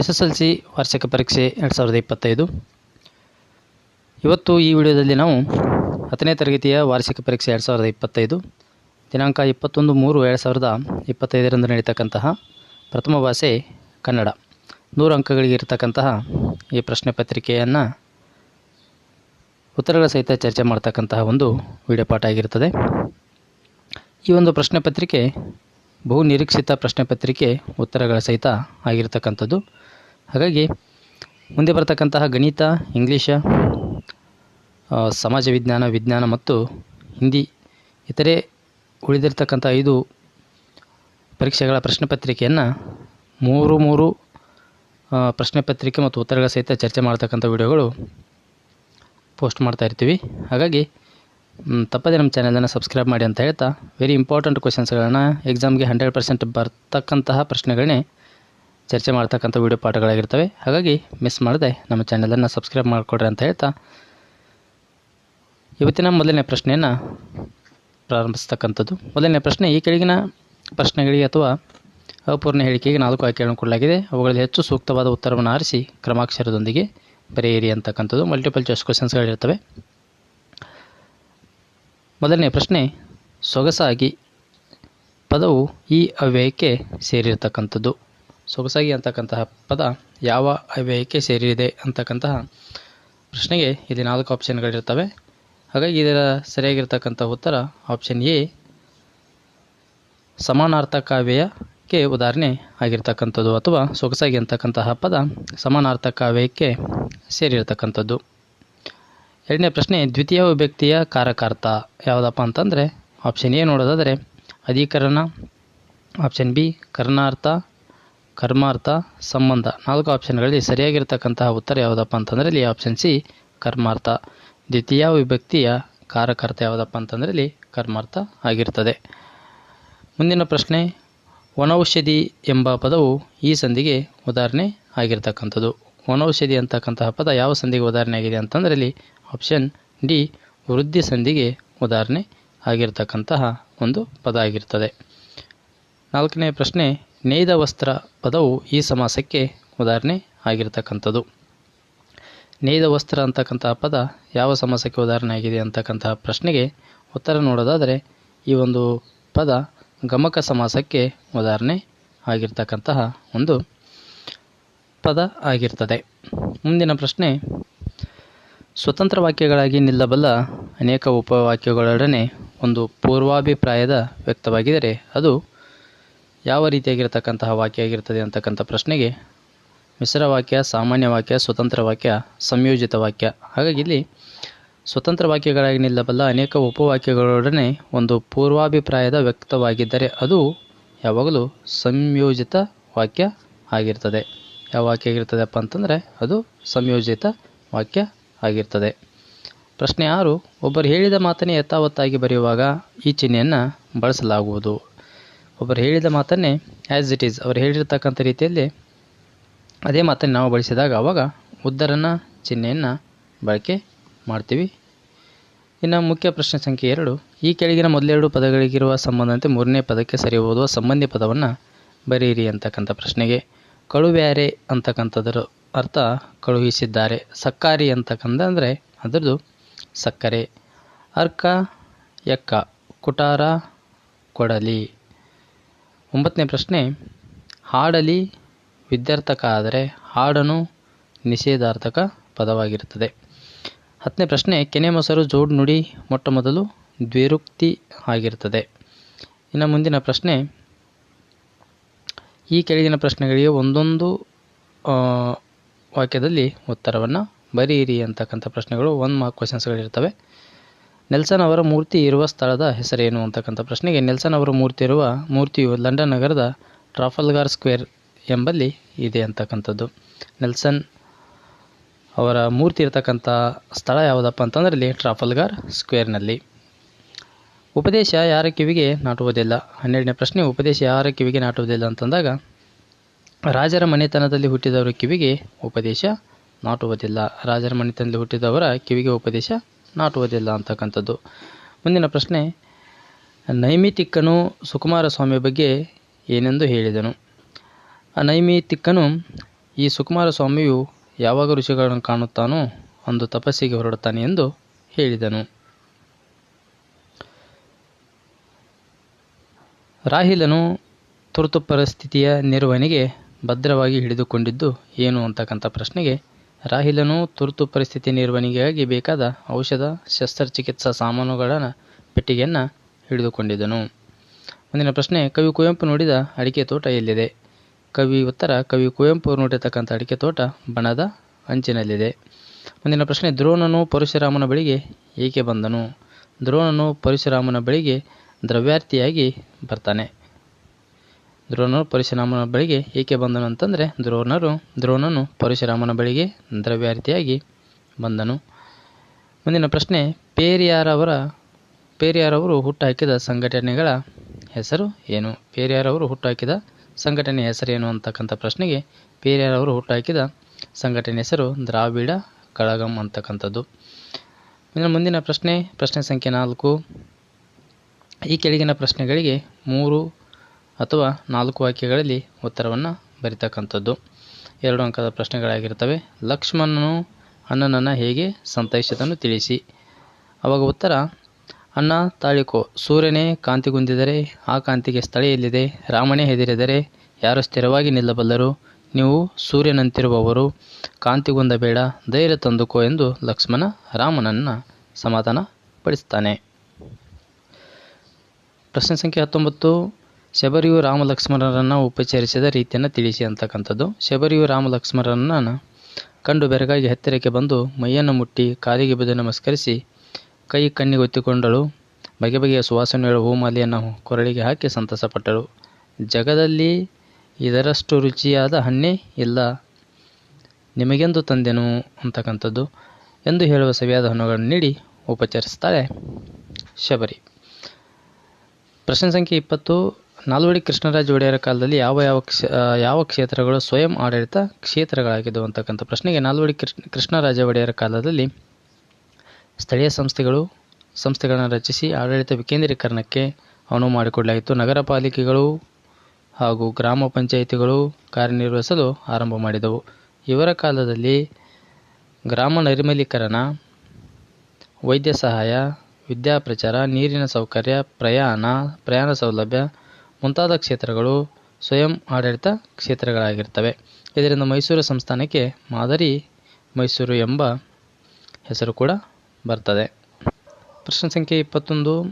S S L C ವಾರ್ಷಿಕ ಪರೀಕ್ಷೆ ಎರಡು ಸಾವಿರದ ಇಪ್ಪತ್ತೈದು. ಇವತ್ತು ಈ ವಿಡಿಯೋದಲ್ಲಿ ನಾವು ಹತ್ತನೇ ತರಗತಿಯ ವಾರ್ಷಿಕ ಪರೀಕ್ಷೆ ಎರಡು ಸಾವಿರದ ಇಪ್ಪತ್ತೈದು, ದಿನಾಂಕ ಇಪ್ಪತ್ತೊಂದು ಮೂರು ಎರಡು ಸಾವಿರದ ಇಪ್ಪತ್ತೈದರಂದು ನಡೀತಕ್ಕಂತಹ ಪ್ರಥಮ ಭಾಷೆ ಕನ್ನಡ. ನೂರು ಅಂಕಗಳಿಗೆ ಇರತಕ್ಕಂತಹ ಈ ಪ್ರಶ್ನೆ ಪತ್ರಿಕೆಯನ್ನು ಉತ್ತರಗಳ ಸಹಿತ ಚರ್ಚೆ ಮಾಡ್ತಕ್ಕಂತಹ ಒಂದು ವಿಡಿಯೋ ಪಾಠ ಆಗಿರುತ್ತದೆ. ಈ ಒಂದು ಪ್ರಶ್ನೆ ಪತ್ರಿಕೆ ಬಹು ನಿರೀಕ್ಷಿತ ಪ್ರಶ್ನೆ ಪತ್ರಿಕೆ ಉತ್ತರಗಳ ಸಹಿತ ಆಗಿರತಕ್ಕಂಥದ್ದು. ಹಾಗಾಗಿ ಮುಂದೆ ಬರತಕ್ಕಂತಹ ಗಣಿತ, ಇಂಗ್ಲೀಷ ಸಮಾಜ ವಿಜ್ಞಾನ ವಿಜ್ಞಾನ ಮತ್ತು ಹಿಂದಿ, ಇತರೆ ಉಳಿದಿರ್ತಕ್ಕಂಥ ಐದು ಪರೀಕ್ಷೆಗಳ ಪ್ರಶ್ನೆ ಪತ್ರಿಕೆಯನ್ನು ಮೂರು ಮೂರು ಪ್ರಶ್ನೆ ಪತ್ರಿಕೆ ಮತ್ತು ಉತ್ತರಗಳ ಸಹಿತ ಚರ್ಚೆ ಮಾಡ್ತಕ್ಕಂಥ ವಿಡಿಯೋಗಳು ಪೋಸ್ಟ್ ಮಾಡ್ತಾ ಇರ್ತೀವಿ. ಹಾಗಾಗಿ ತಪ್ಪದೆ ನಮ್ಮ ಚಾನಲನ್ನು ಸಬ್ಸ್ಕ್ರೈಬ್ ಮಾಡಿ ಅಂತ ಹೇಳ್ತಾ ವೆರಿ ಇಂಪಾರ್ಟೆಂಟ್ ಕ್ವಶನ್ಸ್ಗಳನ್ನು ಎಕ್ಸಾಮ್ಗೆ ಹಂಡ್ರೆಡ್ ಪರ್ಸೆಂಟ್ ಬರ್ತಕ್ಕಂತಹ ಪ್ರಶ್ನೆಗಳನ್ನೇ ಚರ್ಚೆ ಮಾಡ್ತಕ್ಕಂಥ ವೀಡಿಯೋ ಪಾಠಗಳಾಗಿರ್ತವೆ. ಹಾಗಾಗಿ ಮಿಸ್ ಮಾಡದೆ ನಮ್ಮ ಚಾನಲನ್ನು ಸಬ್ಸ್ಕ್ರೈಬ್ ಮಾಡಿಕೊಡ್ರಿ ಅಂತ ಹೇಳ್ತಾ ಇವತ್ತಿನ ಮೊದಲನೇ ಪ್ರಶ್ನೆಯನ್ನು ಪ್ರಾರಂಭಿಸ್ತಕ್ಕಂಥದ್ದು. ಮೊದಲನೇ ಪ್ರಶ್ನೆ, ಈ ಕೆಳಗಿನ ಪ್ರಶ್ನೆಗಳಿಗೆ ಅಥವಾ ಅಪೂರ್ಣ ಹೇಳಿಕೆಗೆ ನಾಲ್ಕು ಆಯ್ಕೆಗಳನ್ನು ಕೊಡಲಾಗಿದೆ. ಅವುಗಳಲ್ಲಿ ಹೆಚ್ಚು ಸೂಕ್ತವಾದ ಉತ್ತರವನ್ನು ಆರಿಸಿ ಕ್ರಮಾಕ್ಷರದೊಂದಿಗೆ ಬರೆಯಿರಿ ಅಂತಕ್ಕಂಥದ್ದು. ಮಲ್ಟಿಪಲ್ ಚಾಯ್ಸ್ ಕ್ವಶನ್ಸ್ಗಳಿರ್ತವೆ ಮೊದಲನೇ ಪ್ರಶ್ನೆ, ಸೊಗಸಾಗಿ ಪದವು ಈ ಅವ್ಯಯಕ್ಕೆ ಸೇರಿರತಕ್ಕಂಥದ್ದು. ಸೊಗಸಾಗಿ ಅಂತಕ್ಕಂತಹ ಪದ ಯಾವ ಅವ್ಯಯಕ್ಕೆ ಸೇರಿದೆ ಅಂತಕ್ಕಂತಹ ಪ್ರಶ್ನೆಗೆ ಇಲ್ಲಿ ನಾಲ್ಕು ಆಪ್ಷನ್ಗಳಿರ್ತವೆ ಹಾಗಾಗಿ ಇದರ ಸರಿಯಾಗಿರ್ತಕ್ಕಂಥ ಉತ್ತರ ಆಪ್ಷನ್ ಎ ಸಮಾನಾರ್ಥಕಾವ್ಯಕ್ಕೆ ಉದಾಹರಣೆ ಆಗಿರ್ತಕ್ಕಂಥದ್ದು ಅಥವಾ ಸೊಗಸಾಗಿ ಅಂತಕ್ಕಂತಹ ಪದ ಸಮಾನಾರ್ಥಕಾವ್ಯಕ್ಕೆ ಸೇರಿರ್ತಕ್ಕಂಥದ್ದು. ಎರಡನೇ ಪ್ರಶ್ನೆ, ದ್ವಿತೀಯ ವಿಭಕ್ತಿಯ ಕಾರಕಾರ್ಥ ಯಾವುದಪ್ಪ ಅಂತಂದರೆ, ಆಪ್ಷನ್ ಎ ನೋಡೋದಾದರೆ, ಅಧಿಕರಣ, ಆಪ್ಷನ್ ಬಿ, ಕರ್ಣಾರ್ಥ ಕರ್ಮಾರ್ಥ ಸಂಬಂಧ. ನಾಲ್ಕು ಆಪ್ಷನ್ಗಳಲ್ಲಿ ಸರಿಯಾಗಿರ್ತಕ್ಕಂತಹ ಉತ್ತರ ಯಾವುದಪ್ಪ ಅಂತಂದರೆ ಇಲ್ಲಿ ಆಪ್ಷನ್ ಸಿ ಕರ್ಮಾರ್ಥ. ದ್ವಿತೀಯ ವಿಭಕ್ತಿಯ ಕಾರಕರ್ತ ಯಾವುದಪ್ಪ ಅಂತಂದರೆ ಇಲ್ಲಿ ಕರ್ಮಾರ್ಥ ಆಗಿರ್ತದೆ. ಮುಂದಿನ ಪ್ರಶ್ನೆ, ವನೌಷಧಿ ಎಂಬ ಪದವು ಈ ಸಂಧಿಗೆ ಉದಾಹರಣೆ ಆಗಿರ್ತಕ್ಕಂಥದ್ದು. ವನೌಷಧಿ ಅಂತಕ್ಕಂತಹ ಪದ ಯಾವ ಸಂಧಿಗೆ ಉದಾಹರಣೆ ಆಗಿದೆ ಅಂತಂದರೆ ಇಲ್ಲಿ ಆಪ್ಷನ್ ಡಿ ವೃದ್ಧಿ ಸಂಧಿಗೆ ಉದಾಹರಣೆ ಆಗಿರ್ತಕ್ಕಂತಹ ಒಂದು ಪದ ಆಗಿರ್ತದೆ. ನಾಲ್ಕನೇ ಪ್ರಶ್ನೆ ನೇಯ್ದ ವಸ್ತ್ರ ಪದವು ಈ ಸಮಾಸಕ್ಕೆ ಉದಾಹರಣೆ ಆಗಿರ್ತಕ್ಕಂಥದ್ದು. ನೇಯ್ದ ವಸ್ತ್ರ ಅಂತಕ್ಕಂತಹ ಪದ ಯಾವ ಸಮಾಸಕ್ಕೆ ಉದಾಹರಣೆ ಆಗಿದೆ ಅಂತಕ್ಕಂತಹ ಪ್ರಶ್ನೆಗೆ ಉತ್ತರ ನೋಡೋದಾದರೆ ಈ ಒಂದು ಪದ ಗಮಕ ಸಮಾಸಕ್ಕೆ ಉದಾಹರಣೆ ಆಗಿರ್ತಕ್ಕಂತಹ ಒಂದು ಪದ ಆಗಿರ್ತದೆ. ಮುಂದಿನ ಪ್ರಶ್ನೆ, ಸ್ವತಂತ್ರ ವಾಕ್ಯಗಳಾಗಿ ನಿಲ್ಲಬಲ್ಲ ಅನೇಕ ಉಪವಾಕ್ಯಗಳೊಡನೆ ಒಂದು ಪೂರ್ವಾಭಿಪ್ರಾಯದ ವ್ಯಕ್ತವಾಗಿದ್ದರೆ ಅದು ಯಾವ ರೀತಿಯಾಗಿರ್ತಕ್ಕಂತಹ ವಾಕ್ಯ ಆಗಿರ್ತದೆ ಅಂತಕ್ಕಂಥ ಪ್ರಶ್ನೆಗೆ ಮಿಶ್ರ ವಾಕ್ಯ, ಸಾಮಾನ್ಯ ವಾಕ್ಯ, ಸ್ವತಂತ್ರ ವಾಕ್ಯ, ಸಂಯೋಜಿತ ವಾಕ್ಯ. ಹಾಗಾಗಿ ಇಲ್ಲಿ ಸ್ವತಂತ್ರ ವಾಕ್ಯಗಳಾಗಿ ನಿಲ್ಲಬಲ್ಲ ಅನೇಕ ಉಪವಾಕ್ಯಗಳೊಡನೆ ಒಂದು ಪೂರ್ವಾಭಿಪ್ರಾಯದ ವ್ಯಕ್ತವಾಗಿದ್ದರೆ ಅದು ಯಾವಾಗಲೂ ಸಂಯೋಜಿತ ವಾಕ್ಯ ಆಗಿರ್ತದೆ. ಯಾವ ವಾಕ್ಯ ಆಗಿರ್ತದಪ್ಪ ಅಂತಂದರೆ ಅದು ಸಂಯೋಜಿತ ವಾಕ್ಯ ಆಗಿರ್ತದೆ. ಪ್ರಶ್ನೆ ಆರು, ಒಬ್ಬರು ಹೇಳಿದ ಮಾತನ್ನೇ ಯಥಾವತ್ತಾಗಿ ಬರೆಯುವಾಗ ಈ ಚಿಹ್ನೆಯನ್ನು ಬಳಸಲಾಗುವುದು. ಒಬ್ಬರು ಹೇಳಿದ ಮಾತನ್ನೇ ಆ್ಯಸ್ ಇಟ್ ಈಸ್ ಅವರು ಹೇಳಿರ್ತಕ್ಕಂಥ ರೀತಿಯಲ್ಲಿ ಅದೇ ಮಾತನ್ನು ನಾವು ಬಳಸಿದಾಗ ಆವಾಗ ಉದ್ದರನ ಚಿಹ್ನೆಯನ್ನು ಬಳಕೆ ಮಾಡ್ತೀವಿ. ಇನ್ನು ಮುಖ್ಯ ಪ್ರಶ್ನೆ ಸಂಖ್ಯೆ ಎರಡು, ಈ ಕೆಳಗಿನ ಮೊದಲೆರಡು ಪದಗಳಿಗಿರುವ ಸಂಬಂಧದಂತೆ ಮೂರನೇ ಪದಕ್ಕೆ ಸರಿ ಓದುವ ಸಂಬಂಧಿ ಪದವನ್ನು ಬರೆಯಿರಿ ಅಂತಕ್ಕಂಥ ಪ್ರಶ್ನೆಗೆ. ಕಳುವ್ಯಾರೆ ಅಂತಕ್ಕಂಥದ್ರ ಅರ್ಥ ಕಳುಹಿಸಿದ್ದಾರೆ. ಸಕ್ಕಾರಿ ಅಂತಕ್ಕಂಥ ಅಂದರೆ ಅದರದು ಸಕ್ಕರೆ. ಅರ್ಕ ಎಕ್ಕ ಕುಟಾರ, ಕೊಡಲಿ. ಒಂಬತ್ತನೇ ಪ್ರಶ್ನೆ, ಹಾಡಲಿ ವಿದ್ಯಾರ್ಥಕ ಆದರೆ ಹಾಡನು ನಿಷೇಧಾರ್ಥಕ ಪದವಾಗಿರುತ್ತದೆ. ಹತ್ತನೇ ಪ್ರಶ್ನೆ ಕೆನೆ ಮೊಸರು ಜೋಡು ನುಡಿ ಮೊಟ್ಟ ಮೊದಲು ದ್ವಿರುಕ್ತಿ ಆಗಿರುತ್ತದೆ. ಇನ್ನು ಮುಂದಿನ ಪ್ರಶ್ನೆ, ಈ ಕೆಳಗಿನ ಪ್ರಶ್ನೆಗಳಿಗೆ ಒಂದೊಂದು ವಾಕ್ಯದಲ್ಲಿ ಉತ್ತರವನ್ನು ಬರೀರಿ ಅಂತಕ್ಕಂಥ ಪ್ರಶ್ನೆಗಳು ಒನ್ ಮಾರ್ಕ್ ಕ್ವಶನ್ಸ್ಗಳಿರ್ತವೆ ನೆಲ್ಸನ್ ಅವರ ಮೂರ್ತಿ ಇರುವ ಸ್ಥಳದ ಹೆಸರೇನು ಅಂತಕ್ಕಂಥ ಪ್ರಶ್ನೆಗೆ ನೆಲ್ಸನ್ ಅವರ ಮೂರ್ತಿ ಇರುವ ಮೂರ್ತಿಯು ಲಂಡನ್ ನಗರದ ಟ್ರಾಫಲ್ಗಾರ್ ಸ್ಕ್ವೇರ್ ಎಂಬಲ್ಲಿ ಇದೆ ಅಂತಕ್ಕಂಥದ್ದು. ನೆಲ್ಸನ್ ಅವರ ಮೂರ್ತಿ ಇರತಕ್ಕಂಥ ಸ್ಥಳ ಯಾವುದಪ್ಪ ಅಂತಂದರೆ ಇಲ್ಲಿ ಟ್ರಾಫಲ್ಗಾರ್ ಸ್ಕ್ವೇರ್ನಲ್ಲಿ. ಉಪದೇಶ ಯಾರ ಕಿವಿಗೆ ನಾಟುವುದಿಲ್ಲ? ಹನ್ನೆರಡನೇ ಪ್ರಶ್ನೆ, ಉಪದೇಶ ಯಾರ ಕಿವಿಗೆ ನಾಟುವುದಿಲ್ಲ ಅಂತಂದಾಗ ರಾಜರ ಮನೆತನದಲ್ಲಿ ಹುಟ್ಟಿದವರ ಕಿವಿಗೆ ಉಪದೇಶ ನಾಟುವುದಿಲ್ಲ. ರಾಜರ ಮನೆತನದಲ್ಲಿ ಹುಟ್ಟಿದವರ ಕಿವಿಗೆ ಉಪದೇಶ ನಾಟುವುದಿಲ್ಲ ಅಂತಕ್ಕಂಥದ್ದು. ಮುಂದಿನ ಪ್ರಶ್ನೆ ನೈಮಿತಿಕ್ಕನು ಸುಕುಮಾರ ಸ್ವಾಮಿಯ ಬಗ್ಗೆ ಏನೆಂದು ಹೇಳಿದನು. ಆ ನೈಮಿತಿಕ್ಕನು ಈ ಸುಕುಮಾರ ಸ್ವಾಮಿಯು ಯಾವಾಗ ಋಷಿಗಳನ್ನು ಕಾಣುತ್ತಾನೋ ಒಂದು ತಪಸ್ಸಿಗೆ ಹೊರಡುತ್ತಾನೆ ಎಂದು ಹೇಳಿದನು. ರಾಹಿಲನು ತುರ್ತು ಪರಿಸ್ಥಿತಿಯ ನಿರ್ವಹಣೆಗೆ ಭದ್ರವಾಗಿ ಹಿಡಿದುಕೊಂಡಿದ್ದು ಏನು ಅಂತಕ್ಕಂಥ ಪ್ರಶ್ನೆಗೆ ರಾಹಿಲನು ತುರ್ತು ಪರಿಸ್ಥಿತಿ ನಿರ್ವಹಣೆಗಾಗಿ ಬೇಕಾದ ಔಷಧ, ಶಸ್ತ್ರಚಿಕಿತ್ಸಾ ಸಾಮಾನುಗಳ ಪೆಟ್ಟಿಗೆಯನ್ನು ಹಿಡಿದುಕೊಂಡಿದ್ದನು. ಮುಂದಿನ ಪ್ರಶ್ನೆ, ಕವಿ ಕುವೆಂಪು ನೋಡಿದ ಅಡಿಕೆ ತೋಟ ಎಲ್ಲಿದೆ? ಕವಿ ಉತ್ತರ, ಕವಿ ಕುವೆಂಪು ನೋಡಿರ್ತಕ್ಕಂಥ ಅಡಿಕೆ ತೋಟ ಬಣದ ಅಂಚಿನಲ್ಲಿದೆ. ಮುಂದಿನ ಪ್ರಶ್ನೆ, ದ್ರೋಣನು ಪರಶುರಾಮನ ಬಳಿಗೆ ಏಕೆ ಬಂದನು? ದ್ರೋಣನು ಪರಶುರಾಮನ ಬಳಿಗೆ ದ್ರವ್ಯಾರ್ಥಿಯಾಗಿ ಬರ್ತಾನೆ. ದ್ರೋಣರು ಪರಶುರಾಮನ ಬಳಿಗೆ ಏಕೆ ಬಂದನು ಅಂತಂದರೆ ದ್ರೋಣರು ದ್ರೋಣನು ಪರಶುರಾಮನ ಬಳಿಗೆ ದ್ರವ್ಯಾರ್ಥಿಯಾಗಿ ಬಂದನು. ಮುಂದಿನ ಪ್ರಶ್ನೆ, ಪೇರಿಯಾರವರ, ಪೇರಿಯಾರವರು ಹುಟ್ಟುಹಾಕಿದ ಸಂಘಟನೆಗಳ ಹೆಸರು ಏನು? ಪೇರಿಯಾರವರು ಹುಟ್ಟುಹಾಕಿದ ಸಂಘಟನೆ ಹೆಸರೇನು ಅಂತಕ್ಕಂಥ ಪ್ರಶ್ನೆಗೆ ಪೇರಿಯಾರವರು ಹುಟ್ಟುಹಾಕಿದ ಸಂಘಟನೆ ಹೆಸರು ದ್ರಾವಿಡ ಕಳಗಂ ಅಂತಕ್ಕಂಥದ್ದು. ಇನ್ನು ಮುಂದಿನ ಪ್ರಶ್ನೆ ಪ್ರಶ್ನೆ ಸಂಖ್ಯೆ ನಾಲ್ಕು. ಈ ಕೆಳಗಿನ ಪ್ರಶ್ನೆಗಳಿಗೆ ಮೂರು ಅಥವಾ ನಾಲ್ಕು ವಾಕ್ಯಗಳಲ್ಲಿ ಉತ್ತರವನ್ನು ಬರಿತಕ್ಕಂಥದ್ದು. ಎರಡು ಅಂಕದ ಪ್ರಶ್ನೆಗಳಾಗಿರ್ತವೆ ಲಕ್ಷ್ಮಣನು ಅಣ್ಣನನ್ನು ಹೇಗೆ ಸಂತೈಸಿದನು ತಿಳಿಸಿ. ಅವಾಗ ಉತ್ತರ, ಅಣ್ಣ, ತಾಳಿಕೋ, ಸೂರ್ಯನೇ ಕಾಂತಿಗುಂದಿದರೆ ಆ ಕಾಂತಿಗೆ ಸ್ಥಳ ಎಲ್ಲಿದೆ? ರಾಮನೇ ಹೆದರಿದರೆ, ಯಾರು ಸ್ಥಿರವಾಗಿ ನಿಲ್ಲಬಲ್ಲರು? ನೀವು ಸೂರ್ಯನಂತಿರುವವರು. ಕಾಂತಿಗುಂದಬೇಡ ಧೈರ್ಯ ತಂದುಕೋ ಎಂದು ಲಕ್ಷ್ಮಣ ರಾಮನನ್ನು ಸಮಾಧಾನ ಪಡಿಸ್ತಾನೆ ಪ್ರಶ್ನೆ ಸಂಖ್ಯೆ ಹತ್ತೊಂಬತ್ತು ಶಬರಿಯು ರಾಮ ಲಕ್ಷ್ಮಣರನ್ನು ಉಪಚರಿಸಿದ ರೀತಿಯನ್ನು ತಿಳಿಸಿ ಅಂತಕ್ಕಂಥದ್ದು. ಶಬರಿಯು ರಾಮ ಲಕ್ಷ್ಮಣರನ್ನು ಕಂಡು ಬೆರಗಾಗಿ ಹತ್ತಿರಕ್ಕೆ ಬಂದು ಮೈಯನ್ನು ಮುಟ್ಟಿ ಕಾಲಿಗೆ ಬಿದ್ದು ನಮಸ್ಕರಿಸಿ ಕೈ ಕಣ್ಣಿಗೆ ಒತ್ತಿಕೊಂಡಳು ಬಗೆ ಬಗೆಯ ಸುವಾಸನೆಗಳ ಹೂಮಾಲೆಯನ್ನು ಕೊರಳಿಗೆ ಹಾಕಿ ಸಂತಸಪಟ್ಟಳು. ಜಗದಲ್ಲಿ ಇದರಷ್ಟು ರುಚಿಯಾದ ಹಣ್ಣೇ ಇಲ್ಲ. ನಿಮಗೆಂದು ತಂದೆನು ಅಂತಕ್ಕಂಥದ್ದು ಎಂದು ಹೇಳುವ ಸವಿಯಾದ ಹಣ್ಣುಗಳನ್ನು ನೀಡಿ ಉಪಚರಿಸ್ತಾಳೆ ಶಬರಿ. ಪ್ರಶ್ನೆ ಸಂಖ್ಯೆ ಇಪ್ಪತ್ತು ನಾಲ್ವಡಿ ಕೃಷ್ಣರಾಜ ಒಡೆಯರ ಕಾಲದಲ್ಲಿ ಯಾವ ಯಾವ ಯಾವ ಕ್ಷೇತ್ರಗಳು ಸ್ವಯಂ ಆಡಳಿತ ಕ್ಷೇತ್ರಗಳಾಗಿದ್ದವು ಅಂತಕ್ಕಂಥ ಪ್ರಶ್ನೆಗೆ ನಾಲ್ವಡಿ ಕೃಷ್ಣ, ಕೃಷ್ಣರಾಜ ಒಡೆಯರ ಕಾಲದಲ್ಲಿ ಸ್ಥಳೀಯ ಸಂಸ್ಥೆಗಳು, ಸಂಸ್ಥೆಗಳನ್ನು ರಚಿಸಿ ಆಡಳಿತ ವಿಕೇಂದ್ರೀಕರಣಕ್ಕೆ ಅನುವು ಮಾಡಿಕೊಡಲಾಯಿತು ನಗರ ಪಾಲಿಕೆಗಳು ಹಾಗೂ ಗ್ರಾಮ ಪಂಚಾಯಿತಿಗಳು ಕಾರ್ಯನಿರ್ವಹಿಸಲು ಆರಂಭ ಮಾಡಿದವು. ಇವರ ಕಾಲದಲ್ಲಿ ಗ್ರಾಮ ನೈರ್ಮಲೀಕರಣ, ವೈದ್ಯ ಸಹಾಯ ವಿದ್ಯಾಪ್ರಚಾರ ನೀರಿನ ಸೌಕರ್ಯ, ಪ್ರಯಾಣ ಪ್ರಯಾಣ ಸೌಲಭ್ಯ ಮುಂತಾದ ಕ್ಷೇತ್ರಗಳು ಸ್ವಯಂ ಆಡಳಿತ ಕ್ಷೇತ್ರಗಳಾಗಿರ್ತವೆ. ಇದರಿಂದ ಮೈಸೂರು ಸಂಸ್ಥಾನಕ್ಕೆ ಮಾದರಿ ಮೈಸೂರು ಎಂಬ ಹೆಸರು ಕೂಡ ಬರ್ತದೆ. ಪ್ರಶ್ನೆ ಸಂಖ್ಯೆ ಇಪ್ಪತ್ತೊಂದು.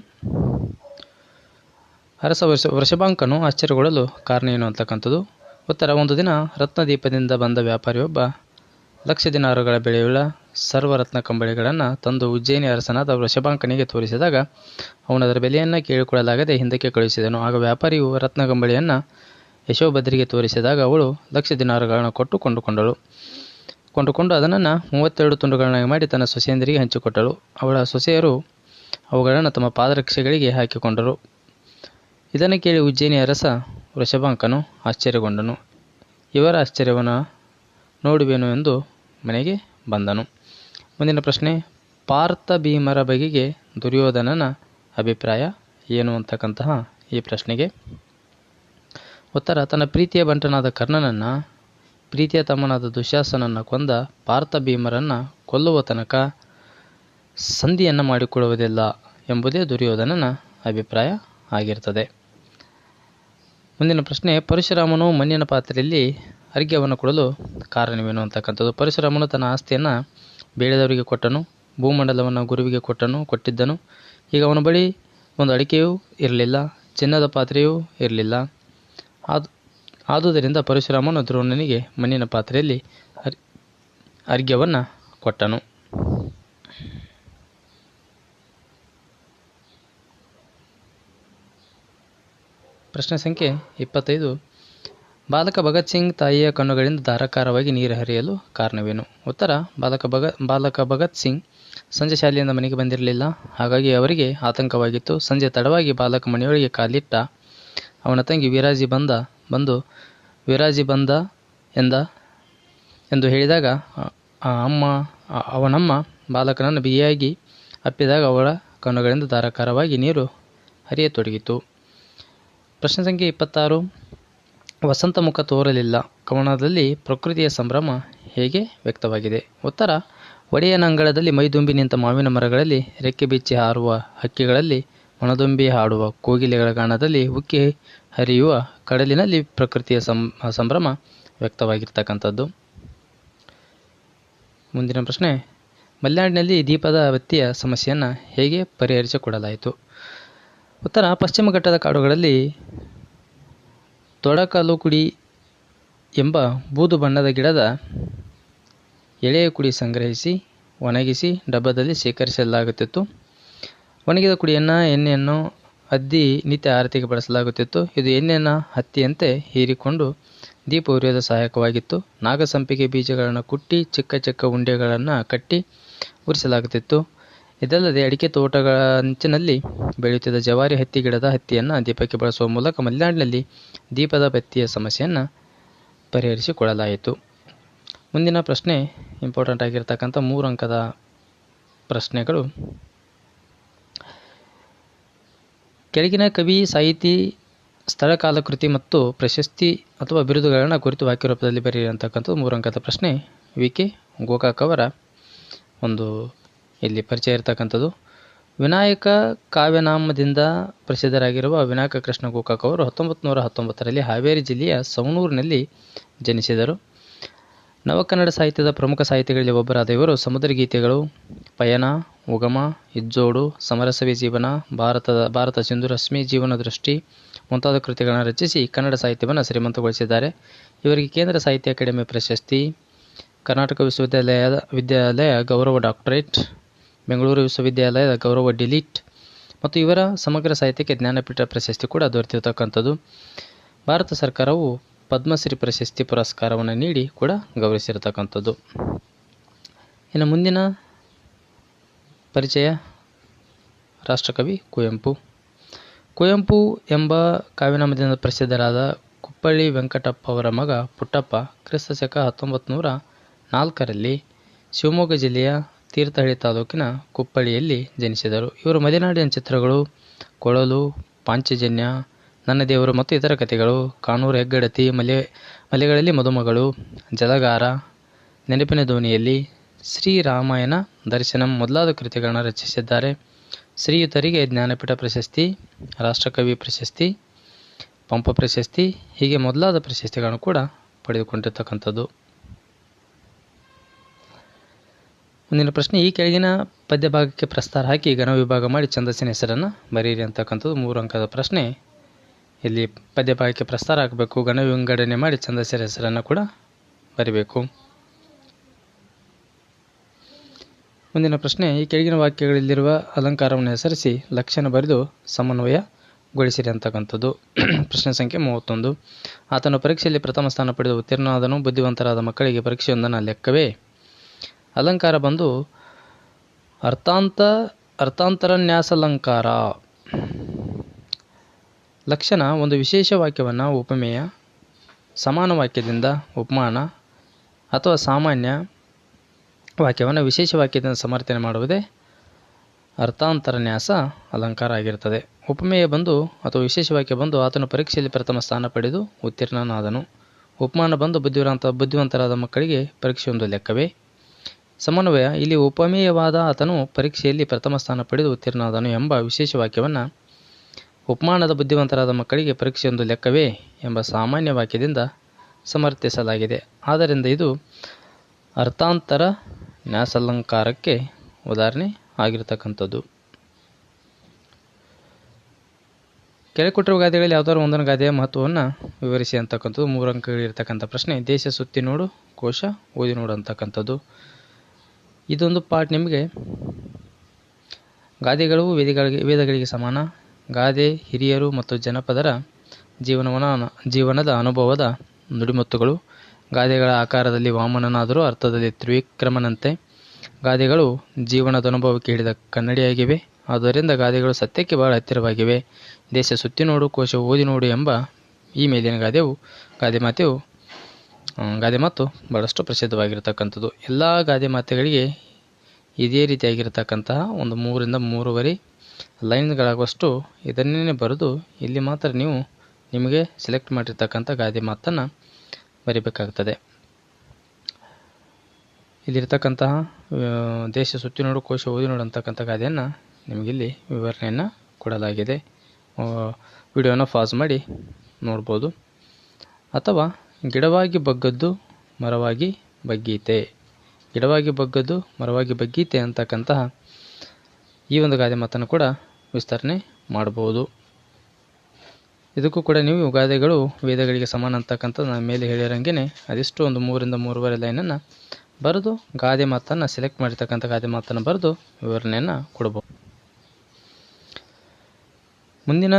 ಅರಸ ವರ್ಷ ವೃಷಭಾಂಕನು ಆಶ್ಚರ್ಯಗೊಳ್ಳಲು ಕಾರಣ ಏನು ಅಂತಕ್ಕಂಥದ್ದು? ಉತ್ತರ, ಒಂದು ದಿನ ರತ್ನದೀಪದಿಂದ ಬಂದ ವ್ಯಾಪಾರಿಯೊಬ್ಬ ಲಕ್ಷ ದಿನಾರುಗಳ ಬೆಲೆಯುಳ್ಳ ಸರ್ವರತ್ನ ಕಂಬಳಿಗಳನ್ನು ತಂದು ಉಜ್ಜಯಿನಿ ಅರಸನಾದ ವೃಷಭಾಂಕನಿಗೆ ತೋರಿಸಿದಾಗ ಅವನು ಅದರ ಬೆಲೆಯನ್ನು ಕೇಳಿಕೊಳ್ಳಲಾಗದೆ ಹಿಂದಕ್ಕೆ ಕಳುಹಿಸಿದನು. ಆಗ ವ್ಯಾಪಾರಿಯು ರತ್ನ ಕಂಬಳಿಯನ್ನು ಯಶೋಭದ್ರಿಗೆ ತೋರಿಸಿದಾಗ ಅವಳು ಲಕ್ಷ ದಿನಾರುಗಳನ್ನು ಕೊಟ್ಟು ಕೊಂಡುಕೊಂಡಳು. ಕೊಂಡುಕೊಂಡು ಅದನ್ನು ಮೂವತ್ತೆರಡು ತುಂಡುಗಳನ್ನಾಗಿ ಮಾಡಿ ತನ್ನ ಸೊಸೆಯಂದಿರಿಗೆ ಹಂಚಿಕೊಟ್ಟಳು. ಅವಳ ಸೊಸೆಯರು ಅವುಗಳನ್ನು ತಮ್ಮ ಪಾದರಕ್ಷೆಗಳಿಗೆ ಹಾಕಿಕೊಂಡರು. ಇದನ್ನು ಕೇಳಿ ಉಜ್ಜಯಿನಿ ಅರಸ ವೃಷಭಾಂಕನು ಆಶ್ಚರ್ಯಗೊಂಡನು. ಇವರ ಆಶ್ಚರ್ಯವನ್ನು ನೋಡುವೆನು ಎಂದು ಮನೆಗೆ ಬಂದನು. ಮುಂದಿನ ಪ್ರಶ್ನೆ, ಪಾರ್ಥ ಭೀಮರ ಬಗೆಗೆ ದುರ್ಯೋಧನನ ಅಭಿಪ್ರಾಯ ಏನು ಅಂತಕ್ಕಂತಹ ಈ ಪ್ರಶ್ನೆಗೆ? ಉತ್ತರ, ತನ್ನ ಪ್ರೀತಿಯ ಬಂಟನಾದ ಕರ್ಣನನ್ನು, ಪ್ರೀತಿಯ ತಮ್ಮನಾದ ದುಶ್ಯಾಸನನ್ನು ಕೊಂದ ಪಾರ್ಥ ಭೀಮರನ್ನು ಕೊಲ್ಲುವ ತನಕ ಸಂಧಿಯನ್ನು ಮಾಡಿಕೊಳ್ಳುವುದಿಲ್ಲ ಎಂಬುದೇ ದುರ್ಯೋಧನನ ಅಭಿಪ್ರಾಯ ಆಗಿರ್ತದೆ. ಮುಂದಿನ ಪ್ರಶ್ನೆ, ಪರಶುರಾಮನು ಮಣ್ಣಿನ ಪಾತ್ರೆಯಲ್ಲಿ ಅರ್ಘ್ಯವನ್ನು ಕೊಡಲು ಕಾರಣವೇನು ಅಂತಕ್ಕಂಥದ್ದು. ಪರಶುರಾಮನು ತನ್ನ ಆಸ್ತಿಯನ್ನು ಬೇಡದವರಿಗೆ ಕೊಟ್ಟನು, ಭೂಮಂಡಲವನ್ನು ಗುರುವಿಗೆ ಕೊಟ್ಟನು, ಕೊಟ್ಟಿದ್ದನು. ಈಗ ಅವನ ಬಳಿ ಒಂದು ಅಡಿಕೆಯೂ ಇರಲಿಲ್ಲ, ಚಿನ್ನದ ಪಾತ್ರೆಯೂ ಇರಲಿಲ್ಲ. ಆದು, ಆದುದರಿಂದ ಪರಶುರಾಮನು ದ್ರೋಣನಿಗೆ ಮಣ್ಣಿನ ಪಾತ್ರೆಯಲ್ಲಿ ಅರ್, ಅರ್ಘ್ಯವನ್ನು ಕೊಟ್ಟನು. ಪ್ರಶ್ನೆ ಸಂಖ್ಯೆ ಇಪ್ಪತ್ತೈದು. ಬಾಲಕ ಭಗತ್ ಸಿಂಗ್ ತಾಯಿಯ ಕಣ್ಣುಗಳಿಂದ ಧಾರಾಕಾರವಾಗಿ ನೀರು ಹರಿಯಲು ಕಾರಣವೇನು? ಉತ್ತರ, ಬಾಲಕ ಭಗ, ಬಾಲಕ ಭಗತ್ ಸಿಂಗ್ ಸಂಜೆ ಶಾಲೆಯಿಂದ ಮನೆಗೆ ಬಂದಿರಲಿಲ್ಲ. ಹಾಗಾಗಿ ಅವರಿಗೆ ಆತಂಕವಾಗಿತ್ತು. ಸಂಜೆ ತಡವಾಗಿ ಬಾಲಕ ಮನೆಯೊಳಗೆ ಕಾಲಿಟ್ಟ ಅವನ ತಂಗಿ ವಿರಾಜಿ ಬಂದ, ಬಂದು, ವಿರಾಜಿ ಬಂದ? ಎಂದ, ಎಂದು ಹೇಳಿದಾಗ ಅಮ್ಮ ಅವನಮ್ಮ ಬಾಲಕನನ್ನು ಬಿಗಿಯಾಗಿ ಅಪ್ಪಿದಾಗ ಅವಳ ಕಣ್ಣುಗಳಿಂದ ಧಾರಾಕಾರವಾಗಿ ನೀರು ಹರಿಯತೊಡಗಿತು. ಪ್ರಶ್ನೆ ಸಂಖ್ಯೆ ಇಪ್ಪತ್ತಾರು. ವಸಂತ ಮುಖ ತೋರಲಿಲ್ಲ. ಕವನದಲ್ಲಿ ಪ್ರಕೃತಿಯ ಸಂಭ್ರಮ ಹೇಗೆ ವ್ಯಕ್ತವಾಗಿದೆ? ಉತ್ತರ, ಒಡೆಯನ ಅಂಗಳದಲ್ಲಿ ಮೈದುಂಬಿ ನಿಂತ ಮಾವಿನ ಮರಗಳಲ್ಲಿ ರೆಕ್ಕೆ ಬಿಚ್ಚಿ ಹಾರುವ ಹಕ್ಕಿಗಳಲ್ಲಿ ಒಣದುಂಬಿ ಹಾಡುವ ಕೋಗಿಲೆಗಳ ಗಾಣದಲ್ಲಿ ಉಕ್ಕಿ ಹರಿಯುವ ಕಡಲಿನಲ್ಲಿ ಪ್ರಕೃತಿಯ ಸಂ, ಸಂಭ್ರಮ ವ್ಯಕ್ತವಾಗಿರ್ತಕ್ಕಂಥದ್ದು. ಮುಂದಿನ ಪ್ರಶ್ನೆ, ಮಲೆನಾಡಿನಲ್ಲಿ ದೀಪದ ವ್ಯಕ್ತಿಯ ಸಮಸ್ಯೆಯನ್ನು ಹೇಗೆ ಪರಿಹರಿಸಿಕೊಡಲಾಯಿತು? ಉತ್ತರ, ಪಶ್ಚಿಮ ಘಟ್ಟದ ಕಾಡುಗಳಲ್ಲಿ ತೊಡಕಲುಕುಡಿ ಎಂಬ ಬೂದು ಬಣ್ಣದ ಗಿಡದ ಎಳೆಯ ಕುಡಿ ಸಂಗ್ರಹಿಸಿ, ಒಣಗಿಸಿ, ಡಬ್ಬದಲ್ಲಿ ಶೇಖರಿಸಲಾಗುತ್ತಿತ್ತು. ಒಣಗಿದ ಕುಡಿಯನ್ನು ಎಣ್ಣೆಯನ್ನು ಅದ್ದಿ ನಿತ್ಯ ಆರತಿಗೆ ಬಳಸಲಾಗುತ್ತಿತ್ತು. ಇದು ಎಣ್ಣೆಯನ್ನು ಹತ್ತಿಯಂತೆ ಹೀರಿಕೊಂಡು ದೀಪ ಉರಿಯೋದು ಸಹಾಯಕವಾಗಿತ್ತು. ನಾಗಸಂಪಿಗೆ ಬೀಜಗಳನ್ನು ಕುಟ್ಟಿ, ಚಿಕ್ಕ ಚಿಕ್ಕ ಉಂಡೆಗಳನ್ನು ಕಟ್ಟಿ ಉರಿಸಲಾಗುತ್ತಿತ್ತು. ಇದಲ್ಲದೆ ಅಡಿಕೆ ತೋಟಗಳ ಅಂಚಿನಲ್ಲಿ ಬೆಳೆಯುತ್ತಿದ್ದ ಜವಾರಿ ಹತ್ತಿ ಗಿಡದ ಹತ್ತಿಯನ್ನು ದೀಪಕ್ಕೆ ಬಳಸುವ ಮೂಲಕ ಮಲೆನಾಡಿನಲ್ಲಿ ದೀಪದ ಬತ್ತಿಯ ಸಮಸ್ಯೆಯನ್ನು ಪರಿಹರಿಸಿಕೊಳ್ಳಲಾಯಿತು. ಮುಂದಿನ ಪ್ರಶ್ನೆ ಇಂಪಾರ್ಟೆಂಟ್ ಆಗಿರ್ತಕ್ಕಂಥ ಮೂರು ಅಂಕದ ಪ್ರಶ್ನೆಗಳು. ಕೆಳಗಿನ ಕವಿ, ಸಾಹಿತಿ, ಸ್ಥಳ ಕಾಲಕೃತಿ ಮತ್ತು ಪ್ರಶಸ್ತಿ ಅಥವಾ ಬಿರುದುಗಳನ್ನು ಕುರಿತು ವಾಕ್ಯ ರೂಪದಲ್ಲಿ ಬರೆಯಿರತಕ್ಕಂಥದ್ದು ಮೂರಂಕದ ಪ್ರಶ್ನೆ. ವಿ ಕೆ ಗೋಕಾಕ್ ಅವರ ಒಂದು ಇಲ್ಲಿ ಪರಿಚಯ ಇರತಕ್ಕಂಥದ್ದು. ವಿನಾಯಕ ಕಾವ್ಯನಾಮದಿಂದ ಪ್ರಸಿದ್ಧರಾಗಿರುವ ವಿನಾಯಕ ಕೃಷ್ಣ ಗೋಕಾಕ್ ಅವರು ಹತ್ತೊಂಬತ್ತು ನೂರ ಹತ್ತೊಂಬತ್ತರಲ್ಲಿ ಹಾವೇರಿ ಜಿಲ್ಲೆಯ ಸವಣೂರಿನಲ್ಲಿ ಜನಿಸಿದರು. ನವಕನ್ನಡ ಸಾಹಿತ್ಯದ ಪ್ರಮುಖ ಸಾಹಿತಿಗಳಲ್ಲಿ ಒಬ್ಬರಾದ ಇವರು ಸಮುದ್ರ ಗೀತೆಗಳು, ಪಯಣ, ಉಗಮ ಇಜ್ಜೋಡು ಸಮರಸವಿ ಜೀವನ, ಭಾರತದ, ಭಾರತ ಸಿಂಧು ರಶ್ಮಿ, ಜೀವನ ದೃಷ್ಟಿ ಮುಂತಾದ ಕೃತಿಗಳನ್ನು ರಚಿಸಿ ಕನ್ನಡ ಸಾಹಿತ್ಯವನ್ನು ಶ್ರೀಮಂತಗೊಳಿಸಿದ್ದಾರೆ ಇವರಿಗೆ ಕೇಂದ್ರ ಸಾಹಿತ್ಯ ಅಕಾಡೆಮಿ ಪ್ರಶಸ್ತಿ, ಕರ್ನಾಟಕ ವಿಶ್ವವಿದ್ಯಾಲಯದ ವಿದ್ಯಾಲಯ ಗೌರವ ಡಾಕ್ಟರೇಟ್ ಬೆಂಗಳೂರು ವಿಶ್ವವಿದ್ಯಾಲಯದ ಗೌರವ ಡಿಲೀಟ್ ಮತ್ತು ಇವರ ಸಮಗ್ರ ಸಾಹಿತ್ಯಕ್ಕೆ ಜ್ಞಾನಪೀಠ ಪ್ರಶಸ್ತಿ ಕೂಡ ದೊರೆತಿರ್ತಕ್ಕಂಥದ್ದು. ಭಾರತ ಸರ್ಕಾರವು ಪದ್ಮಶ್ರೀ ಪ್ರಶಸ್ತಿ ಪುರಸ್ಕಾರವನ್ನು ನೀಡಿ ಕೂಡ ಗೌರವಿಸಿರ್ತಕ್ಕಂಥದ್ದು. ಇನ್ನು ಮುಂದಿನ ಪರಿಚಯ ರಾಷ್ಟ್ರಕವಿ ಕುವೆಂಪು. ಕುವೆಂಪು ಎಂಬ ಕಾವ್ಯನಾಮದಿಂದ ಪ್ರಸಿದ್ಧರಾದ ಕುಪ್ಪಳ್ಳಿ ವೆಂಕಟಪ್ಪ ಅವರ ಮಗ ಪುಟ್ಟಪ್ಪ ಕ್ರಿಸ್ತ ಶಕ ಹತ್ತೊಂಬತ್ತು ನೂರ ನಾಲ್ಕರಲ್ಲಿ ಶಿವಮೊಗ್ಗ ಜಿಲ್ಲೆಯ ತೀರ್ಥಹಳ್ಳಿ ತಾಲೂಕಿನ ಕುಪ್ಪಳ್ಳಿಯಲ್ಲಿ ಜನಿಸಿದರು. ಇವರು ಮಲೆನಾಡಿನ ಚಿತ್ರಗಳು, ಕೊಳಲು, ಪಾಂಚಜನ್ಯ ನನ್ನ ದೇವರು ಮತ್ತು ಇತರ ಕಥೆಗಳು, ಕಾನೂರು, ಹೆಗ್ಗಡತಿ, ಮಲೆ, ಮಲೆಗಳಲ್ಲಿ ಮದುಮಗಳು, ಜಲಗಾರ, ನೆನಪಿನ ದೋಣಿಯಲ್ಲಿ ಶ್ರೀರಾಮಾಯಣ ದರ್ಶನಂ ಮೊದಲಾದ ಕೃತಿಗಳನ್ನು ರಚಿಸಿದ್ದಾರೆ. ಶ್ರೀಯುತರಿಗೆ ಜ್ಞಾನಪೀಠ ಪ್ರಶಸ್ತಿ, ರಾಷ್ಟ್ರಕವಿ ಪ್ರಶಸ್ತಿ, ಪಂಪ ಪ್ರಶಸ್ತಿ, ಹೀಗೆ ಮೊದಲಾದ ಪ್ರಶಸ್ತಿಗಳನ್ನು ಕೂಡ ಪಡೆದುಕೊಂಡಿರ್ತಕ್ಕಂಥದ್ದು. ಮುಂದಿನ ಪ್ರಶ್ನೆ, ಈ ಕೆಳಗಿನ ಪದ್ಯ ಭಾಗಕ್ಕೆ ಪ್ರಸ್ತಾರ ಹಾಕಿ ಘನ ವಿಭಾಗ ಮಾಡಿ ಛಂದಸ್ಸಿನ ಹೆಸರನ್ನು ಬರೀರಿ ಅಂತಕ್ಕಂಥದ್ದು ಮೂರು ಅಂಕದ ಪ್ರಶ್ನೆ. ಇಲ್ಲಿ ಪದ್ಯ ಭಾಗಕ್ಕೆ ಪ್ರಸ್ತಾರ ಹಾಕಬೇಕು ಘನ ವಿಂಗಡಣೆ ಮಾಡಿ ಛಂದಸ್ಸಿನ ಹೆಸರನ್ನು ಕೂಡ ಬರಿಬೇಕು. ಮುಂದಿನ ಪ್ರಶ್ನೆ, ಈ ಕೆಳಗಿನ ವಾಕ್ಯಗಳಲ್ಲಿರುವ ಅಲಂಕಾರವನ್ನು ಹೆಸರಿಸಿ ಲಕ್ಷಣ ಬರೆದು ಸಮನ್ವಯಗೊಳಿಸಿರಿ ಅಂತಕ್ಕಂಥದ್ದು. ಪ್ರಶ್ನೆ ಸಂಖ್ಯೆ ಮೂವತ್ತೊಂದು. ಆತನ ಪರೀಕ್ಷೆಯಲ್ಲಿ ಪ್ರಥಮ ಸ್ಥಾನ ಪಡೆದು ಉತ್ತೀರ್ಣನಾದನು, ಬುದ್ಧಿವಂತರಾದ ಮಕ್ಕಳಿಗೆ ಪರೀಕ್ಷೆಯೊಂದನ್ನು ಲೆಕ್ಕವೇ ಅಲಂಕಾರ ಬಂದು ಅರ್ಥಾಂತ, ಅರ್ಥಾಂತರನ್ಯಾಸಲಂಕಾರ. ಲಕ್ಷಣ, ಒಂದು ವಿಶೇಷ ವಾಕ್ಯವನ್ನು ಉಪಮೇಯ, ಸಮಾನ ವಾಕ್ಯದಿಂದ ಉಪಮಾನ ಅಥವಾ ಸಾಮಾನ್ಯ ವಾಕ್ಯವನ್ನು ವಿಶೇಷ ವಾಕ್ಯದಿಂದ ಸಮರ್ಥನೆ ಮಾಡುವುದೇ ಅರ್ಥಾಂತರನ್ಯಾಸ ಅಲಂಕಾರ ಆಗಿರುತ್ತದೆ ಉಪಮೇಯ ಬಂದು ಅಥವಾ ವಿಶೇಷ ವಾಕ್ಯ ಬಂದು ಆತನು ಪರೀಕ್ಷೆಯಲ್ಲಿ ಪ್ರಥಮ ಸ್ಥಾನ ಪಡೆದು ಉತ್ತೀರ್ಣನಾದನು. ಉಪಮಾನ ಬಂದು ಬುದ್ಧಿವಂತ, ಬುದ್ಧಿವಂತರಾದ ಮಕ್ಕಳಿಗೆ ಪರೀಕ್ಷೆಯೊಂದು ಲೆಕ್ಕವೇ. ಸಮನ್ವಯ, ಇಲ್ಲಿ ಉಪಮೇಯವಾದ ಆತನು ಪರೀಕ್ಷೆಯಲ್ಲಿ ಪ್ರಥಮ ಸ್ಥಾನ ಪಡೆದು ಉತ್ತೀರ್ಣನಾದನು ಎಂಬ ವಿಶೇಷ ವಾಕ್ಯವನ್ನು ಉಪಮಾನದ ಬುದ್ಧಿವಂತರಾದ ಮಕ್ಕಳಿಗೆ ಪರೀಕ್ಷೆಯೊಂದು ಲೆಕ್ಕವೇ ಎಂಬ ಸಾಮಾನ್ಯ ವಾಕ್ಯದಿಂದ ಸಮರ್ಥಿಸಲಾಗಿದೆ. ಆದ್ದರಿಂದ ಇದು ಅರ್ಥಾಂತರ ನ್ಯಾಸಲಂಕಾರಕ್ಕೆ ಉದಾಹರಣೆ ಆಗಿರತಕ್ಕಂಥದ್ದು. ಕೆಳಕೊಟ್ಟಿರುವ ಗಾದೆಗಳಲ್ಲಿ ಯಾವುದಾದ್ರು ಒಂದೊಂದು ಗಾದೆಯ ಮಹತ್ವವನ್ನು ವಿವರಿಸಿ ಅಂತಕ್ಕಂಥದ್ದು. ಮೂರು ಅಂಕಗಳಿರ್ತಕ್ಕಂಥ ಪ್ರಶ್ನೆ, ದೇಶ ಸುತ್ತಿ ನೋಡು, ಕೋಶ ಓದಿ ನೋಡು ಅಂತಕ್ಕಂಥದ್ದು. ಇದೊಂದು ಪಾರ್ಟ್ ನಿಮಗೆ. ಗಾದೆಗಳು ವೇದಿಗಳಿಗೆ, ವೇದಗಳಿಗೆ ಸಮಾನ. ಗಾದೆ ಹಿರಿಯರು ಮತ್ತು ಜನಪದರ ಜೀವನವನ, ಜೀವನದ ಅನುಭವದ ನುಡಿಮುತ್ತುಗಳು. ಗಾದೆಗಳ ಆಕಾರದಲ್ಲಿ ವಾಮನನಾದರೂ ಅರ್ಥದಲ್ಲಿ ತ್ರಿವಿಕ್ರಮನಂತೆ. ಗಾದೆಗಳು ಜೀವನದ ಅನುಭವಕ್ಕೆ ಹಿಡಿದ ಕನ್ನಡಿಯಾಗಿವೆ. ಆದ್ದರಿಂದ ಗಾದೆಗಳು ಸತ್ಯಕ್ಕೆ ಬಹಳ ಹತ್ತಿರವಾಗಿವೆ. ದೇಶ ಸುತ್ತಿ ನೋಡು, ಕೋಶ ಓದಿ ನೋಡು ಎಂಬ ಈ ಮೇಲಿನ ಗಾದೆವು ಗಾದೆ ಮಾತೆಯು ಗಾದೆ ಮಾತು ಬಹಳಷ್ಟು ಪ್ರಸಿದ್ಧವಾಗಿರತಕ್ಕಂಥದ್ದು. ಎಲ್ಲ ಗಾದೆ ಮಾತುಗಳಿಗೆ ಇದೇ ರೀತಿಯಾಗಿರತಕ್ಕಂತಹ ಒಂದು ಮೂರಿಂದ ಮೂರುವರೆ ಲೈನ್ಗಳಾಗುವಷ್ಟು ಇದನ್ನೇ ಬರೆದು ಇಲ್ಲಿ ಮಾತ್ರ ನೀವು ನಿಮಗೆ ಸೆಲೆಕ್ಟ್ ಮಾಡಿರ್ತಕ್ಕಂಥ ಗಾದೆ ಮಾತನ್ನು ಬರಿಬೇಕಾಗ್ತದೆ. ಇಲ್ಲಿರ್ತಕ್ಕಂತಹ ದೇಶ ಸುತ್ತಿ ನೋಡು, ಕೋಶ ಓದಿ ನೋಡು ಅಂತಕ್ಕಂಥ ಗಾದೆಯನ್ನು ನಿಮಗಿಲ್ಲಿ ವಿವರಣೆಯನ್ನು ಕೊಡಲಾಗಿದೆ. ವಿಡಿಯೋನ ಪಾಸ್ ಮಾಡಿ ನೋಡ್ಬೋದು. ಅಥವಾ ಗಿಡವಾಗಿ ಬಗ್ಗದ್ದು ಮರವಾಗಿ ಬಗ್ಗೀತೆ. ಗಿಡವಾಗಿ ಬಗ್ಗದ್ದು ಮರವಾಗಿ ಬಗ್ಗೀತೆ ಅಂತಕ್ಕಂತಹ ಈ ಒಂದು ಗಾದೆ ಮಾತನ್ನು ಕೂಡ ವಿಸ್ತರಣೆ ಮಾಡಬಹುದು. ಇದಕ್ಕೂ ಕೂಡ ನೀವು ಗಾದೆಗಳು ವೇದಗಳಿಗೆ ಸಮಾನ ಅಂತಕ್ಕಂಥ ನಾನು ಮೇಲೆ ಹೇಳಿರಂಗೆ ಅದಿಷ್ಟು ಒಂದು ಮೂರಿಂದ ಮೂರುವರೆ ಲೈನನ್ನು ಬರೆದು ಗಾದೆ ಮಾತನ್ನು ಸೆಲೆಕ್ಟ್ ಮಾಡಿರ್ತಕ್ಕಂಥ ಗಾದೆ ಮಾತನ್ನು ಬರೆದು ವಿವರಣೆಯನ್ನು ಕೊಡಬಹುದು ಮುಂದಿನ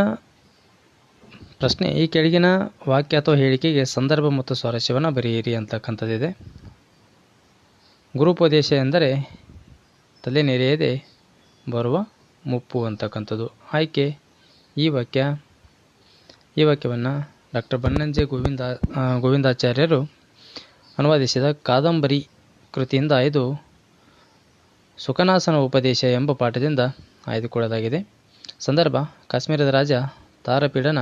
ಪ್ರಶ್ನೆ, ಈ ಕೆಳಗಿನ ವಾಕ್ಯ ಅಥವಾ ಹೇಳಿಕೆಗೆ ಸಂದರ್ಭ ಮತ್ತು ಸ್ವಾರಸ್ಯವನ್ನು ಬರೆಯಿರಿ ಅಂತಕ್ಕಂಥದ್ದಿದೆ. ಗುರುಪದೇಶ ಎಂದರೆ ತಲೆ ನೆರೆಯದೆ ಬರುವ ಮುಪ್ಪು ಅಂತಕ್ಕಂಥದ್ದು. ಆಯ್ಕೆ, ಈ ವಾಕ್ಯ, ಈ ವಾಕ್ಯವನ್ನು ಡಾಕ್ಟರ್ ಬನ್ನಂಜೆ ಗೋವಿಂದ ಗೋವಿಂದಾಚಾರ್ಯರು ಅನುವಾದಿಸಿದ ಕಾದಂಬರಿ ಕೃತಿಯಿಂದ ಇದು ಸುಖನಾಸನ ಉಪದೇಶ ಎಂಬ ಪಾಠದಿಂದ ಆಯ್ದುಕೊಳ್ಳಲಾಗಿದೆ. ಸಂದರ್ಭ, ಕಾಶ್ಮೀರದ ರಾಜ ತಾರಪೀಡನ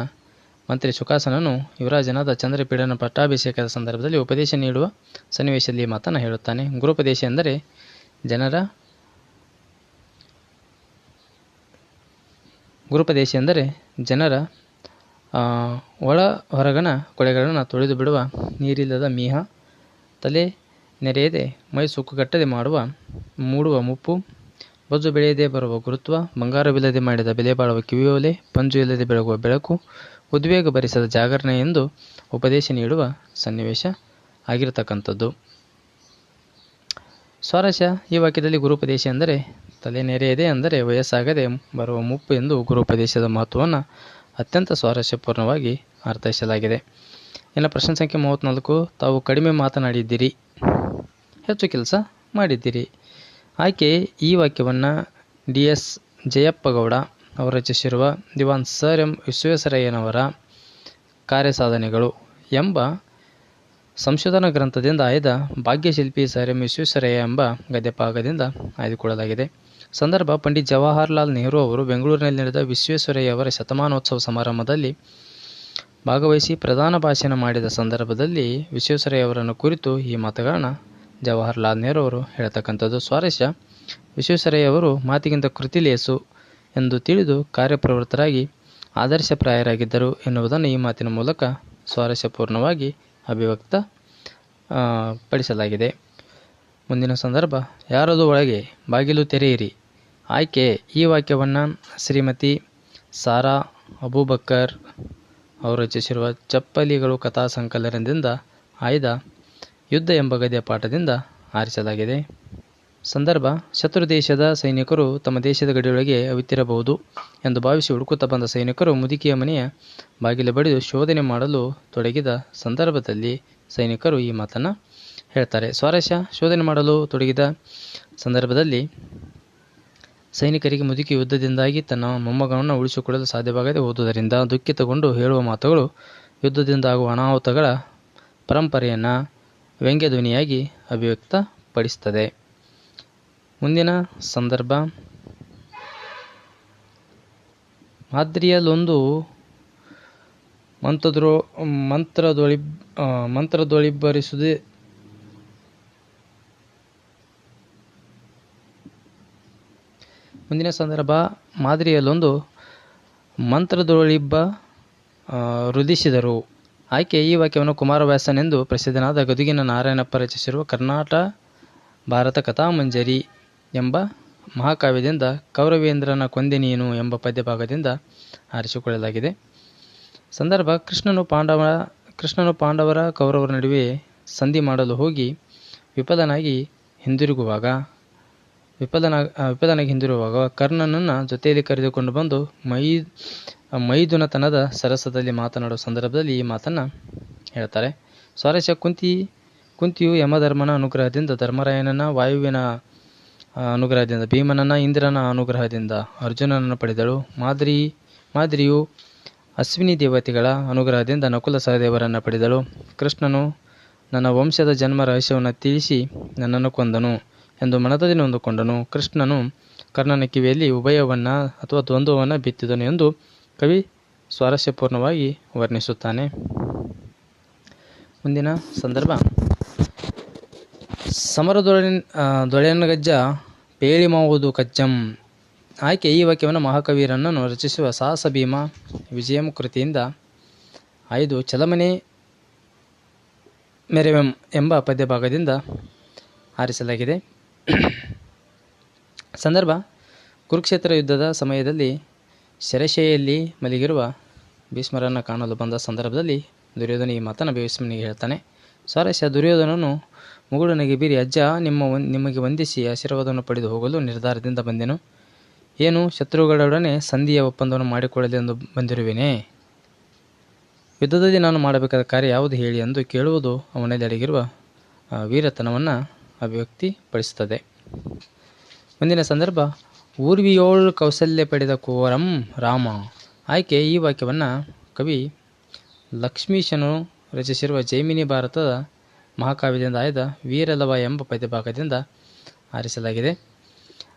ಮಂತ್ರಿ ಸುಖಾಸನನು ಯುವರಾಜನಾದ ಚಂದ್ರಪೀಡನ ಪಟ್ಟಾಭಿಷೇಕದ ಸಂದರ್ಭದಲ್ಲಿ ಉಪದೇಶ ನೀಡುವ ಸನ್ನಿವೇಶದಲ್ಲಿ ಮಾತನ್ನು ಹೇಳುತ್ತಾನೆ. ಗುರುಪದೇಶ ಎಂದರೆ ಜನರ ಗುರುಪದೇಶ ಎಂದರೆ ಜನರ ಒಳ ಹೊರಗಣ ಕೊಳೆಗಳನ್ನು ತೊಳೆದು ಬಿಡುವ ನೀರಿಲ್ಲದ ಮೀಹ, ತಲೆ ನೆರೆಯದೆ, ಮೈ ಸುಕ್ಕುಗಟ್ಟದೆ ಮಾಡುವ, ಮೂಡುವ ಮುಪ್ಪು, ಬೊಜ್ಜು ಬೆಳೆಯದೆ ಬರುವ ಗುರುತ್ವ, ಬಂಗಾರವಿಲ್ಲದೆ ಮಾಡಿದ ಬೆಲೆ ಬಾಳುವ ಕಿವಿಯೋಲೆ, ಪಂಜು ಇಲ್ಲದೆ ಬೆಳಗುವ ಬೆಳಕು ಉದ್ವೇಗ ಭರಿಸದ ಜಾಗರಣೆ ಎಂದು ಉಪದೇಶ ನೀಡುವ ಸನ್ನಿವೇಶ ಆಗಿರತಕ್ಕಂಥದ್ದು. ಸ್ವಾರಸ್ಯ ಈ ವಾಕ್ಯದಲ್ಲಿ ಗುರುಪದೇಶ ಎಂದರೆ ತಲೆ ನೆರೆಯದೆ ಅಂದರೆ ವಯಸ್ಸಾಗದೆ ಬರುವ ಮುಪ್ಪು ಎಂದು ಗುರುಪದೇಶದ ಮಹತ್ವವನ್ನು ಅತ್ಯಂತ ಸ್ವಾರಸ್ಯಪೂರ್ಣವಾಗಿ ಅರ್ಥೈಸಲಾಗಿದೆ. ಇನ್ನು ಪ್ರಶ್ನೆ ಸಂಖ್ಯೆ ಮೂವತ್ತ್ನಾಲ್ಕು ತಾವು ಕಡಿಮೆ ಮಾತನಾಡಿದ್ದೀರಿ. ಹೆಚ್ಚು ಕೆಲಸ ಮಾಡಿದ್ದೀರಿ. ಆಕೆ ಈ ವಾಕ್ಯವನ್ನು ಡಿ ಎಸ್ ಜಯಪ್ಪಗೌಡ ಅವರು ರಚಿಸಿರುವ ದಿವಾನ್ ಸರ್ ಎಂ ವಿಶ್ವೇಶ್ವರಯ್ಯನವರ ಕಾರ್ಯಸಾಧನೆಗಳು ಎಂಬ ಸಂಶೋಧನಾ ಗ್ರಂಥದಿಂದ ಆಯ್ದ ಭಾಗ್ಯಶಿಲ್ಪಿ ಸರ್ ಎಂ ವಿಶ್ವೇಶ್ವರಯ್ಯ ಎಂಬ ಗದ್ಯಭಾಗದಿಂದ ಆಯ್ದುಕೊಳ್ಳಲಾಗಿದೆ. ಸಂದರ್ಭ, ಪಂಡಿತ್ ಜವಾಹರ್ಲಾಲ್ ನೆಹರು ಅವರು ಬೆಂಗಳೂರಿನಲ್ಲಿ ನಡೆದ ವಿಶ್ವೇಶ್ವರಯ್ಯ ಅವರ ಶತಮಾನೋತ್ಸವ ಸಮಾರಂಭದಲ್ಲಿ ಭಾಗವಹಿಸಿ ಪ್ರಧಾನ ಭಾಷಣ ಮಾಡಿದ ಸಂದರ್ಭದಲ್ಲಿ ವಿಶ್ವೇಶ್ವರಯ್ಯ ಅವರನ್ನು ಕುರಿತು ಈ ಮಾತುಗಳನ್ನು ಜವಾಹರ್ಲಾಲ್ ನೆಹರು ಅವರು ಹೇಳತಕ್ಕಂಥದ್ದು. ಸ್ವಾರಸ್ಯ ವಿಶ್ವೇಶ್ವರಯ್ಯ ಅವರು ಮಾತಿಗಿಂತ ಕೃತಿ ಲೇಸು ಎಂದು ತಿಳಿದು ಕಾರ್ಯಪ್ರವೃತ್ತರಾಗಿ ಆದರ್ಶಪ್ರಾಯರಾಗಿದ್ದರು ಎನ್ನುವುದನ್ನು ಈ ಮಾತಿನ ಮೂಲಕ ಸ್ವಾರಸ್ಯಪೂರ್ಣವಾಗಿ ಅಭಿವ್ಯಕ್ತ ಪಡಿಸಲಾಗಿದೆ. ಮುಂದಿನ ಸಂದರ್ಭ, ಯಾರದು ಒಳಗೆ ಬಾಗಿಲು ತೆರೆಯಿರಿ. ಆಯ್ಕೆ, ಈ ವಾಕ್ಯವನ್ನು ಶ್ರೀಮತಿ ಸಾರಾ ಅಬೂಬಕ್ಕರ್ ಅವರು ರಚಿಸಿರುವ ಚಪ್ಪಲಿಗಳು ಕಥಾ ಸಂಕಲನದಿಂದ ಆಯ್ದ ಯುದ್ಧ ಎಂಬ ಗದ್ಯ ಪಾಠದಿಂದ ಆರಿಸಲಾಗಿದೆ. ಸಂದರ್ಭ ಶತ್ರು ದೇಶದ ಸೈನಿಕರು ತಮ್ಮ ದೇಶದ ಗಡಿಯೊಳಗೆ ಅವಿತಿರಬಹುದು ಎಂದು ಭಾವಿಸಿ ಹುಡುಕುತ್ತಾ ಬಂದ ಸೈನಿಕರು ಮುದುಕಿಯ ಮನೆಯ ಬಾಗಿಲು ಬಡಿದು ಶೋಧನೆ ಮಾಡಲು ತೊಡಗಿದ ಸಂದರ್ಭದಲ್ಲಿ ಸೈನಿಕರು ಈ ಮಾತನ್ನು ಹೇಳ್ತಾರೆ. ಸ್ವಾರಸ್ಯ, ಶೋಧನೆ ಮಾಡಲು ತೊಡಗಿದ ಸಂದರ್ಭದಲ್ಲಿ ಸೈನಿಕರಿಗೆ ಮುದುಕಿ ಯುದ್ಧದಿಂದಾಗಿ ತನ್ನ ಮೊಮ್ಮಗನನ್ನು ಉಳಿಸಿಕೊಳ್ಳಲು ಸಾಧ್ಯವಾಗದೆ ಹೋದುದರಿಂದ ದುಃಖಿತಗೊಂಡು ಹೇಳುವ ಮಾತುಗಳು ಯುದ್ಧದಿಂದ ಆಗುವ ಅನಾಹುತಗಳ ಪರಂಪರೆಯನ್ನು ವ್ಯಂಗ್ಯಧ್ವನಿಯಾಗಿ ಅಭಿವ್ಯಕ್ತಪಡಿಸ್ತದೆ. ಮುಂದಿನ ಸಂದರ್ಭ. ಮಾದ್ರಿಯಲ್ಲೊಂದು ಮಂತ್ರದ್ರೋ, ಮಂತ್ರದೊಳಿ ಮಂತ್ರದೊಳಿಬ್ಬರಿಸುವುದೇ ಮುಂದಿನ ಸಂದರ್ಭ. ಮಾದರಿಯಲ್ಲೊಂದು ಮಂತ್ರದೊಳಿಬ್ಬ ರುದಿಸಿದರು ಆಯ್ಕೆ ಈ ವಾಕ್ಯವನ್ನು ಕುಮಾರವ್ಯಾಸನೆಂದು ಪ್ರಸಿದ್ಧನಾದ ಗದುಗಿನ ನಾರಾಯಣಪ್ಪ ರಚಿಸಿರುವ ಕರ್ನಾಟ ಭಾರತ ಕಥಾಮಂಜರಿ. ಎಂಬ ಮಹಾಕಾವ್ಯದಿಂದ ಕೌರವೇಂದ್ರನ ಕೊಂದೆ ನೀನು ಎಂಬ ಪದ್ಯಭಾಗದಿಂದ ಆರಿಸಿಕೊಳ್ಳಲಾಗಿದೆ. ಸಂದರ್ಭ, ಕೃಷ್ಣನು ಪಾಂಡವ, ಕೃಷ್ಣನು ಪಾಂಡವರ ಕೌರವರ ನಡುವೆ ಸಂಧಿ ಮಾಡಲು ಹೋಗಿ ವಿಫಲನಾಗಿ ಹಿಂದಿರುಗುವಾಗ, ವಿಫಲನ, ವಿಫಲನಾಗಿ ಹಿಂದಿರುವಾಗ ಕರ್ಣನನ್ನು ಜೊತೆಯಲ್ಲಿ ಕರೆದುಕೊಂಡು ಬಂದು ಮೈ, ಮೈದುನತನದ ಸರಸದಲ್ಲಿ ಮಾತನಾಡುವ ಸಂದರ್ಭದಲ್ಲಿ ಈ ಮಾತನ್ನು ಹೇಳ್ತಾರೆ. ಸ್ವಾರಸ್ಯ ಕುಂತಿ, ಕುಂತಿಯು ಯಮಧರ್ಮನ ಅನುಗ್ರಹದಿಂದ ಧರ್ಮರಾಯನನ ವಾಯುವಿನ ಅನುಗ್ರಹದಿಂದ ಭೀಮನನ ಇಂದ್ರನ ಅನುಗ್ರಹದಿಂದ ಅರ್ಜುನನನ್ನು ಪಡೆದಳು. ಮಾದ್ರಿ, ಮಾದ್ರಿಯು ಅಶ್ವಿನಿ ದೇವತೆಗಳ ಅನುಗ್ರಹದಿಂದ ನಕುಲ ಸಹದೇವರನ್ನು ಪಡೆದಳು. ಕೃಷ್ಣನು ನನ್ನ ವಂಶದ ಜನ್ಮ ರಹಸ್ಯವನ್ನು ತಿಳಿಸಿ ನನ್ನನ್ನು ಕೊಂದನು ಎಂದು ಮನದಲ್ಲಿ ನೊಂದುಕೊಂಡನು. ಕೃಷ್ಣನು ಕರ್ಣನ ಕಿವಿಯಲ್ಲಿ ಉಭಯವನ್ನು ಅಥವಾ ದ್ವಂದ್ವವನ್ನು ಬಿತ್ತಿದನು ಎಂದು ಕವಿ ಸ್ವಾರಸ್ಯಪೂರ್ಣವಾಗಿ ವರ್ಣಿಸುತ್ತಾನೆ. ಮುಂದಿನ ಸಂದರ್ಭ. ಸಮರದೊಳ ದೊಳೆನಗಜ್ಜ ಪೇಳಿ ಮಾವುದು ಕಜ್ಜಂ. ಆಯ್ಕೆ ಈ ವಾಕ್ಯವನ್ನು ಮಹಾಕವಿರನ್ನು ರಚಿಸುವ ಸಾಹಸ ಭೀಮ ವಿಜಯಂ ಕೃತಿಯಿಂದ ಐದು ಚಲಮನೆ ಮೆರೆವೆಂ ಎಂಬ ಪದ್ಯಭಾಗದಿಂದ ಆರಿಸಲಾಗಿದೆ. ಸಂದರ್ಭ, ಕುರುಕ್ಷೇತ್ರ ಯುದ್ಧದ ಸಮಯದಲ್ಲಿ ಶರಶೆಯಲ್ಲಿ ಮಲಗಿರುವ ಭೀಷ್ಮರನ್ನು ಕಾಣಲು ಬಂದ ಸಂದರ್ಭದಲ್ಲಿ ದುರ್ಯೋಧನ ಈ ಮಾತನ್ನು ಭೀಷ್ಮನಿಗೆ ಹೇಳ್ತಾನೆ. ಸ್ವಾರಸ್ಯ ದುರ್ಯೋಧನನು ಮುಗುಳನಿಗೆ ಬೀರಿ, ಅಜ್ಜ, ನಿಮ್ಮ 원- ನಿಮಗೆ ವಂದಿಸಿ ಆಶೀರ್ವಾದವನ್ನು ಪಡೆದು ಹೋಗಲು ನಿರ್ಧಾರದಿಂದ ಬಂದೆನು. ಏನು, ಶತ್ರುಗಳೊಡನೆ ಸಂಧಿಯ ಒಪ್ಪಂದವನ್ನು ಮಾಡಿಕೊಳ್ಳಲೆಂದು ಬಂದಿರುವೆನೇ? ಯುದ್ಧದಲ್ಲಿ ನಾನು ಮಾಡಬೇಕಾದ ಕಾರ್ಯ ಯಾವುದು ಹೇಳಿ ಎಂದು ಕೇಳುವುದು ಅವನಲ್ಲಿ ಅಡಗಿರುವ ವೀರತನವನ್ನು ಅಭಿವ್ಯಕ್ತಿಪಡಿಸುತ್ತದೆ. ಮುಂದಿನ ಸಂದರ್ಭ, ಊರ್ವಿಯೋಳ್ ಕೌಶಲ್ಯ ಪಡೆದ ಕೋರಂ ರಾಮ. ಆಯ್ಕೆ, ಈ ವಾಕ್ಯವನ್ನು ಕವಿ ಲಕ್ಷ್ಮೀಶನು ರಚಿಸಿರುವ ಜೈಮಿನಿ ಭಾರತದ ಮಹಾಕಾವ್ಯದಿಂದ ಆಯ್ದ ವೀರಲವ ಎಂಬ ಪದ್ಯಭಾಗದಿಂದ ಆರಿಸಲಾಗಿದೆ.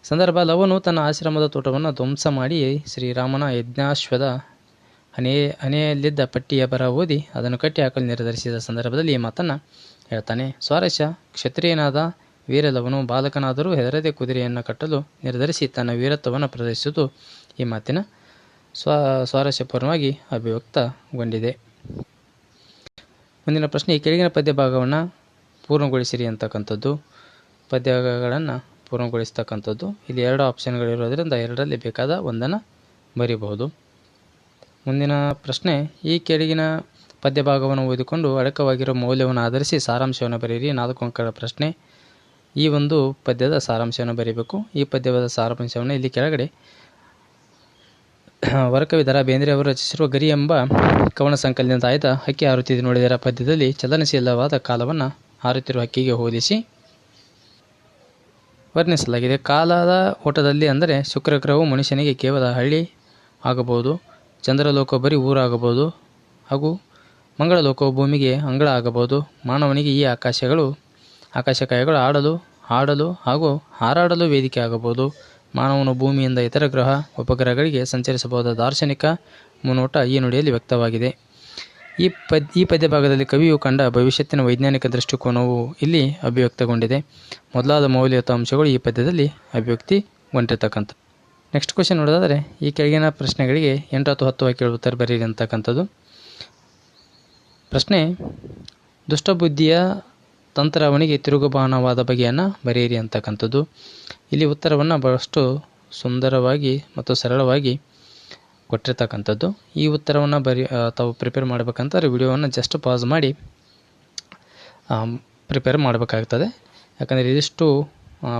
ಸಂದರ್ಭ, ಲವನು ತನ್ನ ಆಶ್ರಮದ ತೋಟವನ್ನು ಧ್ವಂಸ ಮಾಡಿ ಶ್ರೀರಾಮನ ಯಜ್ಞಾಶ್ವದ ಹನೆಯ ಹನೆಯಲ್ಲಿದ್ದ ಪಟ್ಟಿಯ ಬರ ಓದಿ ಅದನ್ನು ಕಟ್ಟಿ ಹಾಕಲು ನಿರ್ಧರಿಸಿದ ಸಂದರ್ಭದಲ್ಲಿ ಈ ಮಾತನ್ನು ಹೇಳ್ತಾನೆ. ಸ್ವಾರಸ್ಯ, ಕ್ಷತ್ರಿಯನಾದ ವೀರಲವನು ಬಾಲಕನಾದರೂ ಹೆದರದೆ ಕುದುರೆಯನ್ನು ಕಟ್ಟಲು ನಿರ್ಧರಿಸಿ ತನ್ನ ವೀರತ್ವವನ್ನು ಪ್ರದರ್ಶಿಸುವುದು ಈ ಮಾತಿನ ಸ್ವ, ಸ್ವಾರಸ್ಯಪೂರ್ಣವಾಗಿ ಅಭಿವ್ಯಕ್ತಗೊಂಡಿದೆ. ಮುಂದಿನ ಪ್ರಶ್ನೆ, ಈ ಕೆಳಗಿನ ಪದ್ಯ ಭಾಗವನ್ನು ಪೂರ್ಣಗೊಳಿಸಿರಿ ಅಂತಕ್ಕಂಥದ್ದು. ಪದ್ಯಗಳನ್ನು ಪೂರ್ಣಗೊಳಿಸ್ತಕ್ಕಂಥದ್ದು. ಇಲ್ಲಿ ಎರಡು ಆಪ್ಷನ್ಗಳಿರೋದ್ರಿಂದ ಎರಡರಲ್ಲಿ ಬೇಕಾದ ಒಂದನ್ನು ಬರೀಬಹುದು. ಮುಂದಿನ ಪ್ರಶ್ನೆ, ಈ ಕೆಳಗಿನ ಪದ್ಯ ಭಾಗವನ್ನು ಓದಿಕೊಂಡು ಅಡಕವಾಗಿರೋ ಮೌಲ್ಯವನ್ನು ಆಧರಿಸಿ ಸಾರಾಂಶವನ್ನು ಬರೆಯಿರಿ ನಾಲ್ಕು ಅಂಕಗಳ ಪ್ರಶ್ನೆ, ಈ ಒಂದು ಪದ್ಯದ ಸಾರಾಂಶವನ್ನು ಬರೀಬೇಕು. ಈ ಪದ್ಯದ ಸಾರಾಂಶವನ್ನು ಇಲ್ಲಿ ಕೆಳಗಡೆ ವರಕವಿ ದರ ಬೇಂದ್ರೆ ಅವರು ರಚಿಸಿರುವ ಗರಿ ಎಂಬ ಕವನ ಸಂಕಲನದಿಂದ ಆಯ್ದ ಹಕ್ಕಿ ಹಾರುತ್ತಿದೆ ನೋಡಿದರ ಪದ್ಯದಲ್ಲಿ ಚಲನಶೀಲವಾದ ಕಾಲವನ್ನು ಹಾರುತ್ತಿರುವ ಹಕ್ಕಿಗೆ ಹೋಲಿಸಿ ವರ್ಣಿಸಲಾಗಿದೆ. ಕಾಲದ ಓಟದಲ್ಲಿ ಅಂದರೆ ಶುಕ್ರಗ್ರಹವು ಮನುಷ್ಯನಿಗೆ ಕೇವಲ ಹಳ್ಳಿ ಆಗಬಹುದು, ಚಂದ್ರಲೋಕ ಬರೀ ಊರಾಗಬಹುದು ಹಾಗೂ ಮಂಗಳಲೋಕವು ಭೂಮಿಗೆ ಅಂಗಳ ಆಗಬಹುದು. ಮಾನವನಿಗೆ ಈ ಆಕಾಶಗಳು, ಆಕಾಶಕಾಯಗಳು ಆಡಲು, ಹಾಡಲು ಹಾಗೂ ಹಾರಾಡಲು ವೇದಿಕೆ ಆಗಬಹುದು. ಮಾನವನು ಭೂಮಿಯಿಂದ ಇತರ ಗ್ರಹ ಉಪಗ್ರಹಗಳಿಗೆ ಸಂಚರಿಸಬಹುದಾದ ದಾರ್ಶನಿಕ ಮುನ್ನೋಟ ಈ ನುಡಿಯಲ್ಲಿ ವ್ಯಕ್ತವಾಗಿದೆ. ಈ ಪದ್, ಈ ಪದ್ಯ ಭಾಗದಲ್ಲಿ ಕವಿಯು ಕಂಡ ಭವಿಷ್ಯತ್ತಿನ ವೈಜ್ಞಾನಿಕ ದೃಷ್ಟಿಕೋನವು ಇಲ್ಲಿ ಅಭಿವ್ಯಕ್ತಗೊಂಡಿದೆ. ಮೊದಲಾದ ಮೌಲ್ಯಯುತ ಅಂಶಗಳು ಈ ಪದ್ಯದಲ್ಲಿ ಅಭಿವ್ಯಕ್ತಿಗೊಂಡಿರ್ತಕ್ಕಂಥ ನೆಕ್ಸ್ಟ್ ಕ್ವಶನ್ ನೋಡೋದಾದರೆ, ಈ ಕೆಳಗಿನ ಪ್ರಶ್ನೆಗಳಿಗೆ ಎಂಟು ಹತ್ತು ಹತ್ತು ವಾಕ್ಯಗಳು ಉತ್ತರ ಬರೀರಿ ಅಂತಕ್ಕಂಥದ್ದು. ಪ್ರಶ್ನೆ, ದುಷ್ಟಬುದ್ಧಿಯ ತಂತ್ರವನಿಗೆ ತಿರುಗುಬಾಣವಾದ ಬಗೆಯನ್ನು ಬರೆಯಿರಿ ಅಂತಕ್ಕಂಥದ್ದು. ಇಲ್ಲಿ ಉತ್ತರವನ್ನು ಬಹಳಷ್ಟು ಸುಂದರವಾಗಿ ಮತ್ತು ಸರಳವಾಗಿ ಕೊಟ್ಟಿರ್ತಕ್ಕಂಥದ್ದು. ಈ ಉತ್ತರವನ್ನು ಬರಿ ತಾವು ಪ್ರಿಪೇರ್ ಮಾಡಬೇಕಂತಾರೆ ವಿಡಿಯೋವನ್ನು ಜಸ್ಟ್ ಪಾಸ್ ಮಾಡಿ ಪ್ರಿಪೇರ್ ಮಾಡಬೇಕಾಗ್ತದೆ. ಯಾಕಂದರೆ ಇದಿಷ್ಟು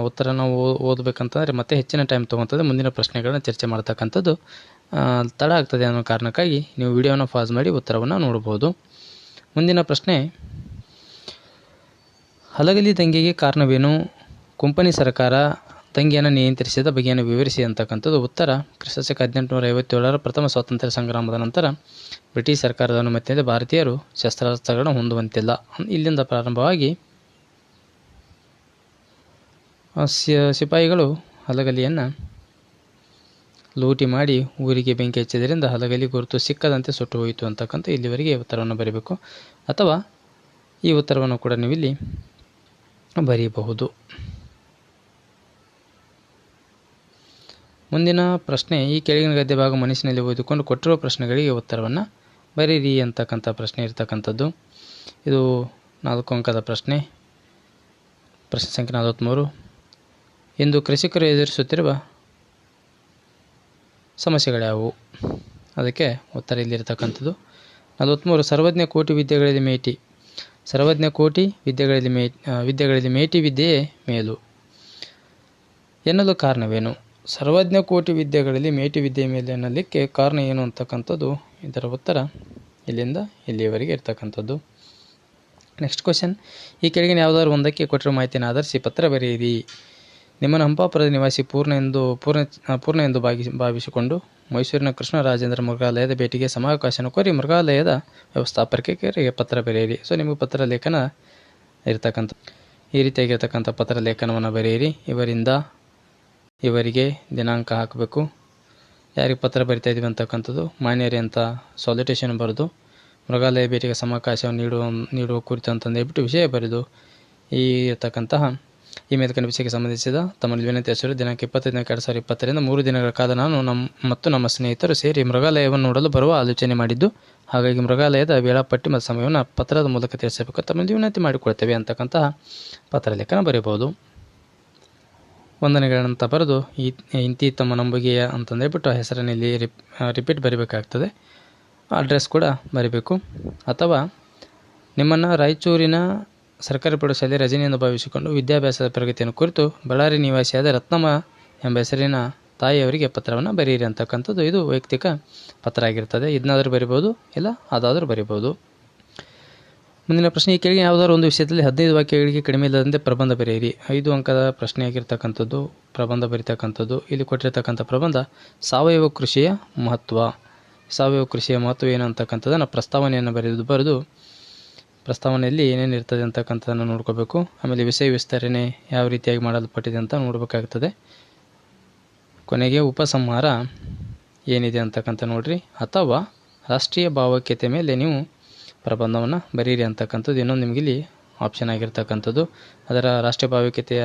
ಉತ್ತರ ನಾವು ಓದಬೇಕಂತಂದರೆ ಮತ್ತೆ ಹೆಚ್ಚಿನ ಟೈಮ್ ತೊಗೊತದೆ ಮುಂದಿನ ಪ್ರಶ್ನೆಗಳನ್ನ ಚರ್ಚೆ ಮಾಡ್ತಕ್ಕಂಥದ್ದು. ತಡ ಆಗ್ತದೆ ಅನ್ನೋ ಕಾರಣಕ್ಕಾಗಿ ನೀವು ವಿಡಿಯೋನ ಪಾಸ್ ಮಾಡಿ ಉತ್ತರವನ್ನು ನೋಡ್ಬೋದು ಮುಂದಿನ ಪ್ರಶ್ನೆ, ಹಲಗಲಿ ದಂಗೆಗೆ ಕಾರಣವೇನು? ಕುಂಪನಿ ಸರ್ಕಾರ ದಂಗೆಯನ್ನು ನಿಯಂತ್ರಿಸಿದ, ಬಗೆಯನ್ನು ವಿವರಿಸಿ ಅಂತಕ್ಕಂಥದ್ದು ಉತ್ತರ. ಕ್ರಿಸ್ತಶಕ ಹದಿನೆಂಟುನೂರ ಐವತ್ತೇಳರ ಪ್ರಥಮ ಸ್ವಾತಂತ್ರ್ಯ ಸಂಗ್ರಾಮದ ನಂತರ ಬ್ರಿಟಿಷ್ ಸರ್ಕಾರದ ಅನುಮತಿಯಿಂದ ಭಾರತೀಯರು ಶಸ್ತ್ರಾಸ್ತ್ರಗಳನ್ನು ಹೊಂದುವಂತಿಲ್ಲ. ಇಲ್ಲಿಂದ ಪ್ರಾರಂಭವಾಗಿ ಸಿಪಾಯಿಗಳು ಹಲಗಲಿಯನ್ನು ಲೂಟಿ ಮಾಡಿ ಊರಿಗೆ ಬೆಂಕಿ ಹಚ್ಚಿದ್ದರಿಂದ ಹಲಗಲಿ ಗುರುತು ಸಿಕ್ಕದಂತೆ ಸುಟ್ಟು ಹೋಯಿತು ಅಂತಕ್ಕಂಥ ಇಲ್ಲಿವರೆಗೆ ಉತ್ತರವನ್ನು ಬರೀಬೇಕು. ಅಥವಾ ಈ ಉತ್ತರವನ್ನು ಕೂಡ ನೀವು ಇಲ್ಲಿ ಬರೆಯಬಹುದು ಮುಂದಿನ ಪ್ರಶ್ನೆ, ಈ ಕೆಳಗಿನ ಗದ್ಯ ಭಾಗ ಮನಸ್ಸಿನಲ್ಲಿ ಓದಿಕೊಂಡು ಕೊಟ್ಟಿರುವ ಪ್ರಶ್ನೆಗಳಿಗೆ ಉತ್ತರವನ್ನು ಬರೀರಿ ಅಂತಕ್ಕಂಥ ಪ್ರಶ್ನೆ ಇರ್ತಕ್ಕಂಥದ್ದು. ಇದು ನಾಲ್ಕು ಅಂಕದ ಪ್ರಶ್ನೆ. ಪ್ರಶ್ನೆ ಸಂಖ್ಯೆ ನಲವತ್ತ್ಮೂರು ಇಂದು ಕೃಷಿಕರು ಎದುರಿಸುತ್ತಿರುವ ಸಮಸ್ಯೆಗಳ್ಯಾವು ಅದಕ್ಕೆ ಉತ್ತರ ಇಲ್ಲಿರ್ತಕ್ಕಂಥದ್ದು ನಲವತ್ತ್ಮೂರು ಸರ್ವಜ್ಞ ಕೋಟಿ ವಿದ್ಯೆಗಳಲ್ಲಿ ಮೇಟಿ. ಸರ್ವಜ್ಞ ಕೋಟಿ ವಿದ್ಯೆಗಳಲ್ಲಿ ಮೇ ವಿದ್ಯೆಗಳಲ್ಲಿ ಮೇಟಿ ವಿದ್ಯೆಯೇ ಮೇಲು. ಎನ್ನಲು ಕಾರಣವೇನು? ಸರ್ವಜ್ಞ ಕೋಟಿ ವಿದ್ಯೆಗಳಲ್ಲಿ ಮೇಟಿ ವಿದ್ಯೆ ಮೇಲೆ ಅನ್ನಲಿಕ್ಕೆ ಕಾರಣ ಏನು ಅಂತಕ್ಕಂಥದ್ದು, ಇದರ ಉತ್ತರ ಇಲ್ಲಿಂದ ಇಲ್ಲಿಯವರೆಗೆ ಇರ್ತಕ್ಕಂಥದ್ದು. ನೆಕ್ಸ್ಟ್ ಕ್ವಶನ್ ಈ ಕೆಳಗಿನ ಯಾವುದಾದ್ರು ಒಂದಕ್ಕೆ ಕೊಟ್ಟಿರೋ ಮಾಹಿತಿಯನ್ನು ಆಧರಿಸಿ ಪತ್ರ ಬರೆಯಿರಿ. ನಿಮ್ಮನ್ನು ಹಂಪಾಪುರದ ನಿವಾಸಿ ಪೂರ್ಣ ಎಂದು, ಪೂರ್ಣ ಪೂರ್ಣ ಎಂದು ಭಾಗಿ, ಭಾವಿಸಿಕೊಂಡು ಮೈಸೂರಿನ ಕೃಷ್ಣರಾಜೇಂದ್ರ ಮೃಗಾಲಯದ ಭೇಟಿಗೆ ಸಮಾವಕಾಶನ ಕೋರಿ ಮೃಗಾಲಯದ ವ್ಯವಸ್ಥಾಪಕರಿಗೆ ಪತ್ರ ಬರೆಯಿರಿ. ಸೊ ನಿಮಗೆ ಪತ್ರ ಲೇಖನ ಇರ್ತಕ್ಕಂಥ, ಈ ರೀತಿಯಾಗಿರ್ತಕ್ಕಂಥ ಪತ್ರ ಲೇಖನವನ್ನು ಬರೆಯಿರಿ. ಇವರಿಂದ ಇವರಿಗೆ ದಿನಾಂಕ ಹಾಕಬೇಕು. ಯಾರಿಗೆ ಪತ್ರ ಬರಿತಾ ಇದ್ದೀವಿ ಅಂತಕ್ಕಂಥದ್ದು ಮಾನ್ಯರೇ ಅಂತ ಸಾಲಿಟೇಷನ್ ಬರೆದು ಮೃಗಾಲಯ ಭೇಟಿಗೆ ಸಮಾವಕಾಶವನ್ನು ನೀಡುವ ನೀಡುವ ಕುರಿತು ಅಂತಂದು ಹೇಳ್ಬಿಟ್ಟು ವಿಷಯ ಬರೆದು ಈ ಇರತಕ್ಕಂತಹ ಈ ಮೇಲ್ಕಂಡ ವಿಷಯಕ್ಕೆ ಸಂಬಂಧಿಸಿದ ತಮ್ಮ ವಿನಂತಿ ಹೆಸರು ದಿನಾಂಕ ಇಪ್ಪತ್ತೈದನೇ, ಎರಡು ಸಾವಿರದ ಇಪ್ಪತ್ತರಿಂದ ಮೂರು ದಿನಗಳ ಕಾಲ ನಾನು ನಮ್ಮ ಮತ್ತು ನಮ್ಮ ಸ್ನೇಹಿತರು ಸೇರಿ ಮೃಗಾಲಯವನ್ನು ನೋಡಲು ಬರುವ ಆಲೋಚನೆ ಮಾಡಿದ್ದು, ಹಾಗಾಗಿ ಮೃಗಾಲಯದ ವೇಳಾಪಟ್ಟಿ ಮತ್ತು ಸಮಯವನ್ನು ಪತ್ರದ ಮೂಲಕ ತಿಳಿಸಬೇಕು ತಮ್ಮಲ್ಲಿ ವಿನಂತಿ ಮಾಡಿಕೊಳ್ತೇವೆ ಅಂತಕ್ಕಂತಹ ಪತ್ರ ಲೇಖನ ವಂದನೆಗಳಂತ ಬರೆದು ಈ, ಇಂತಿ ತಮ್ಮ ನಂಬುಗೆಯ ಅಂತಂದೇಳ್ಬಿಟ್ಟು ಹೆಸರಿನಲ್ಲಿ ರಿಪ್ ರಿಪೀಟ್ ಬರಿಬೇಕಾಗ್ತದೆ. ಅಡ್ರೆಸ್ ಕೂಡ ಬರಿಬೇಕು. ಅಥವಾ ನಿಮ್ಮನ್ನು ರಾಯಚೂರಿನ ಸರ್ಕಾರಿ ಪ್ರೌಢಶಾಲೆ ಎಂದು ಭಾವಿಸಿಕೊಂಡು ವಿದ್ಯಾಭ್ಯಾಸದ ಪ್ರಗತಿಯನ್ನು ಕುರಿತು ಬಳ್ಳಾರಿ ನಿವಾಸಿಯಾದ ರತ್ನಮ್ಮ ಎಂಬ ಹೆಸರಿನ ತಾಯಿಯವರಿಗೆ ಪತ್ರವನ್ನು ಬರೆಯಿರಿ ಅಂತಕ್ಕಂಥದ್ದು ಇದು ವೈಯಕ್ತಿಕ ಪತ್ರ ಆಗಿರ್ತದೆ. ಇದನ್ನಾದರೂ ಬರಿಬೋದು, ಇಲ್ಲ ಅದಾದರೂ ಬರಿಬೋದು. ಮುಂದಿನ ಪ್ರಶ್ನೆ, ಈ ಕೆಳಗೆ ಯಾವುದಾದ್ರು ಒಂದು ವಿಷಯದಲ್ಲಿ ಹದಿನೈದು ವಾಕ್ಯಗಳಿಗೆ ಕಡಿಮೆ ಇಲ್ಲದಂತೆ ಪ್ರಬಂಧ ಬರೆಯಿರಿ. ಐದು ಅಂಕದ ಪ್ರಶ್ನೆ ಆಗಿರ್ತಕ್ಕಂಥದ್ದು, ಪ್ರಬಂಧ ಬರೀತಕ್ಕಂಥದ್ದು, ಇಲ್ಲಿ ಕೊಟ್ಟಿರ್ತಕ್ಕಂಥ ಪ್ರಬಂಧ, ಸಾವಯವ ಕೃಷಿಯ ಮಹತ್ವ. ಸಾವಯವ ಕೃಷಿಯ ಮಹತ್ವ ಏನು ಅಂತಕ್ಕಂಥದ್ದನ್ನು ಪ್ರಸ್ತಾವನೆಯನ್ನು ಬರೆದು ಬರೆದು ಪ್ರಸ್ತಾವನೆಯಲ್ಲಿ ಏನೇನು ಇರ್ತದೆ ಅಂತಕ್ಕಂಥದ್ದನ್ನು ನೋಡ್ಕೋಬೇಕು. ಆಮೇಲೆ ವಿಷಯ ವಿಸ್ತರಣೆ ಯಾವ ರೀತಿಯಾಗಿ ಮಾಡಲ್ಪಟ್ಟಿದೆ ಅಂತ ನೋಡಬೇಕಾಗ್ತದೆ. ಕೊನೆಗೆ ಉಪಸಂಹಾರ ಏನಿದೆ ಅಂತಕ್ಕಂಥ ನೋಡ್ರಿ. ಅಥವಾ ರಾಷ್ಟ್ರೀಯ ಭಾವೈಕ್ಯತೆ ಮೇಲೆ ನೀವು ಪ್ರಬಂಧವನ್ನು ಬರೀರಿ ಅಂತಕ್ಕಂಥದ್ದು ಇನ್ನೊಂದು ನಿಮಗೆ ಇಲ್ಲಿ ಆಪ್ಷನ್ ಆಗಿರ್ತಕ್ಕಂಥದ್ದು. ಅದರ ರಾಷ್ಟ್ರೀಯ ಭಾವಿಕತೆಯ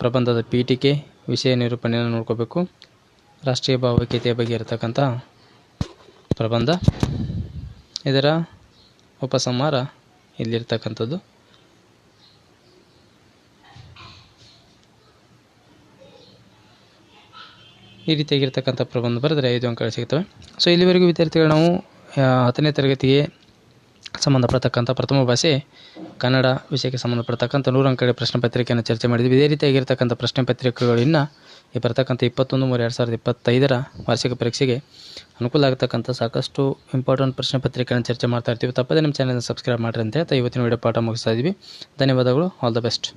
ಪ್ರಬಂಧದ ಪೀಠಿಕೆ, ವಿಷಯ ನಿರೂಪಣೆಯನ್ನು ನೋಡ್ಕೋಬೇಕು. ರಾಷ್ಟ್ರೀಯ ಭಾವೈಕ್ಯತೆಯ ಬಗ್ಗೆ ಇರತಕ್ಕಂಥ ಪ್ರಬಂಧ. ಇದರ ಉಪಸಂಹಾರ ಇಲ್ಲಿರ್ತಕ್ಕಂಥದ್ದು. ಈ ರೀತಿಯಾಗಿರ್ತಕ್ಕಂಥ ಪ್ರಬಂಧ ಬರೆದರೆ ಐದು ಅಂಕಗಳು ಸಿಗ್ತವೆ. ಸೊ ಇಲ್ಲಿವರೆಗೂ ವಿದ್ಯಾರ್ಥಿಗಳು ನಾವು ಹತ್ತನೇ ತರಗತಿಗೆ ಸಂಬಂಧಪಡ್ತಕ್ಕಂಥ ಪ್ರಥಮ ಭಾಷೆ ಕನ್ನಡ ವಿಷಯಕ್ಕೆ ಸಂಬಂಧಪಡ್ತಕ್ಕಂಥ ನೂರು ಅಂಕಗಳ ಪ್ರಶ್ನೆ ಪತ್ರಿಕೆಯನ್ನು ಚರ್ಚೆ ಮಾಡಿದ್ವಿ. ಇದೇ ರೀತಿಯಾಗಿರ್ತಕ್ಕಂಥ ಪ್ರಶ್ನೆ ಪತ್ರಿಕೆಗಳು ಇನ್ನು ಈ ಬರ್ತಕ್ಕಂಥ ಇಪ್ಪತ್ತೊಂದು, ಮೂರು ಎರಡು ಸಾವಿರದ ಇಪ್ಪತ್ತೈದರ ವಾರ್ಷಿಕ ಪರೀಕ್ಷೆಗೆ ಅನುಕೂಲ ಆಗತಕ್ಕಂಥ ಸಾಕಷ್ಟು ಇಂಪಾರ್ಟೆಂಟ್ ಪ್ರಶ್ನೆ ಪತ್ರಿಕೆಯನ್ನು ಚರ್ಚೆ ಮಾಡ್ತಾ ಇರ್ತೀವಿ. ತಪ್ಪದೇ ನಮ್ಮ ಚಾನಲ್ನ ಸಬ್ಸ್ಕ್ರೈಬ್ ಮಾಡಿರಿ ಅಂತ ಹೇಳ್ತಾ ಇವತ್ತಿನ ವಿಡಿಯೋ ಪಾಠ ಮುಗಿಸ್ತಾ ಇದ್ದೀವಿ ಧನ್ಯವಾದಗಳು. All the best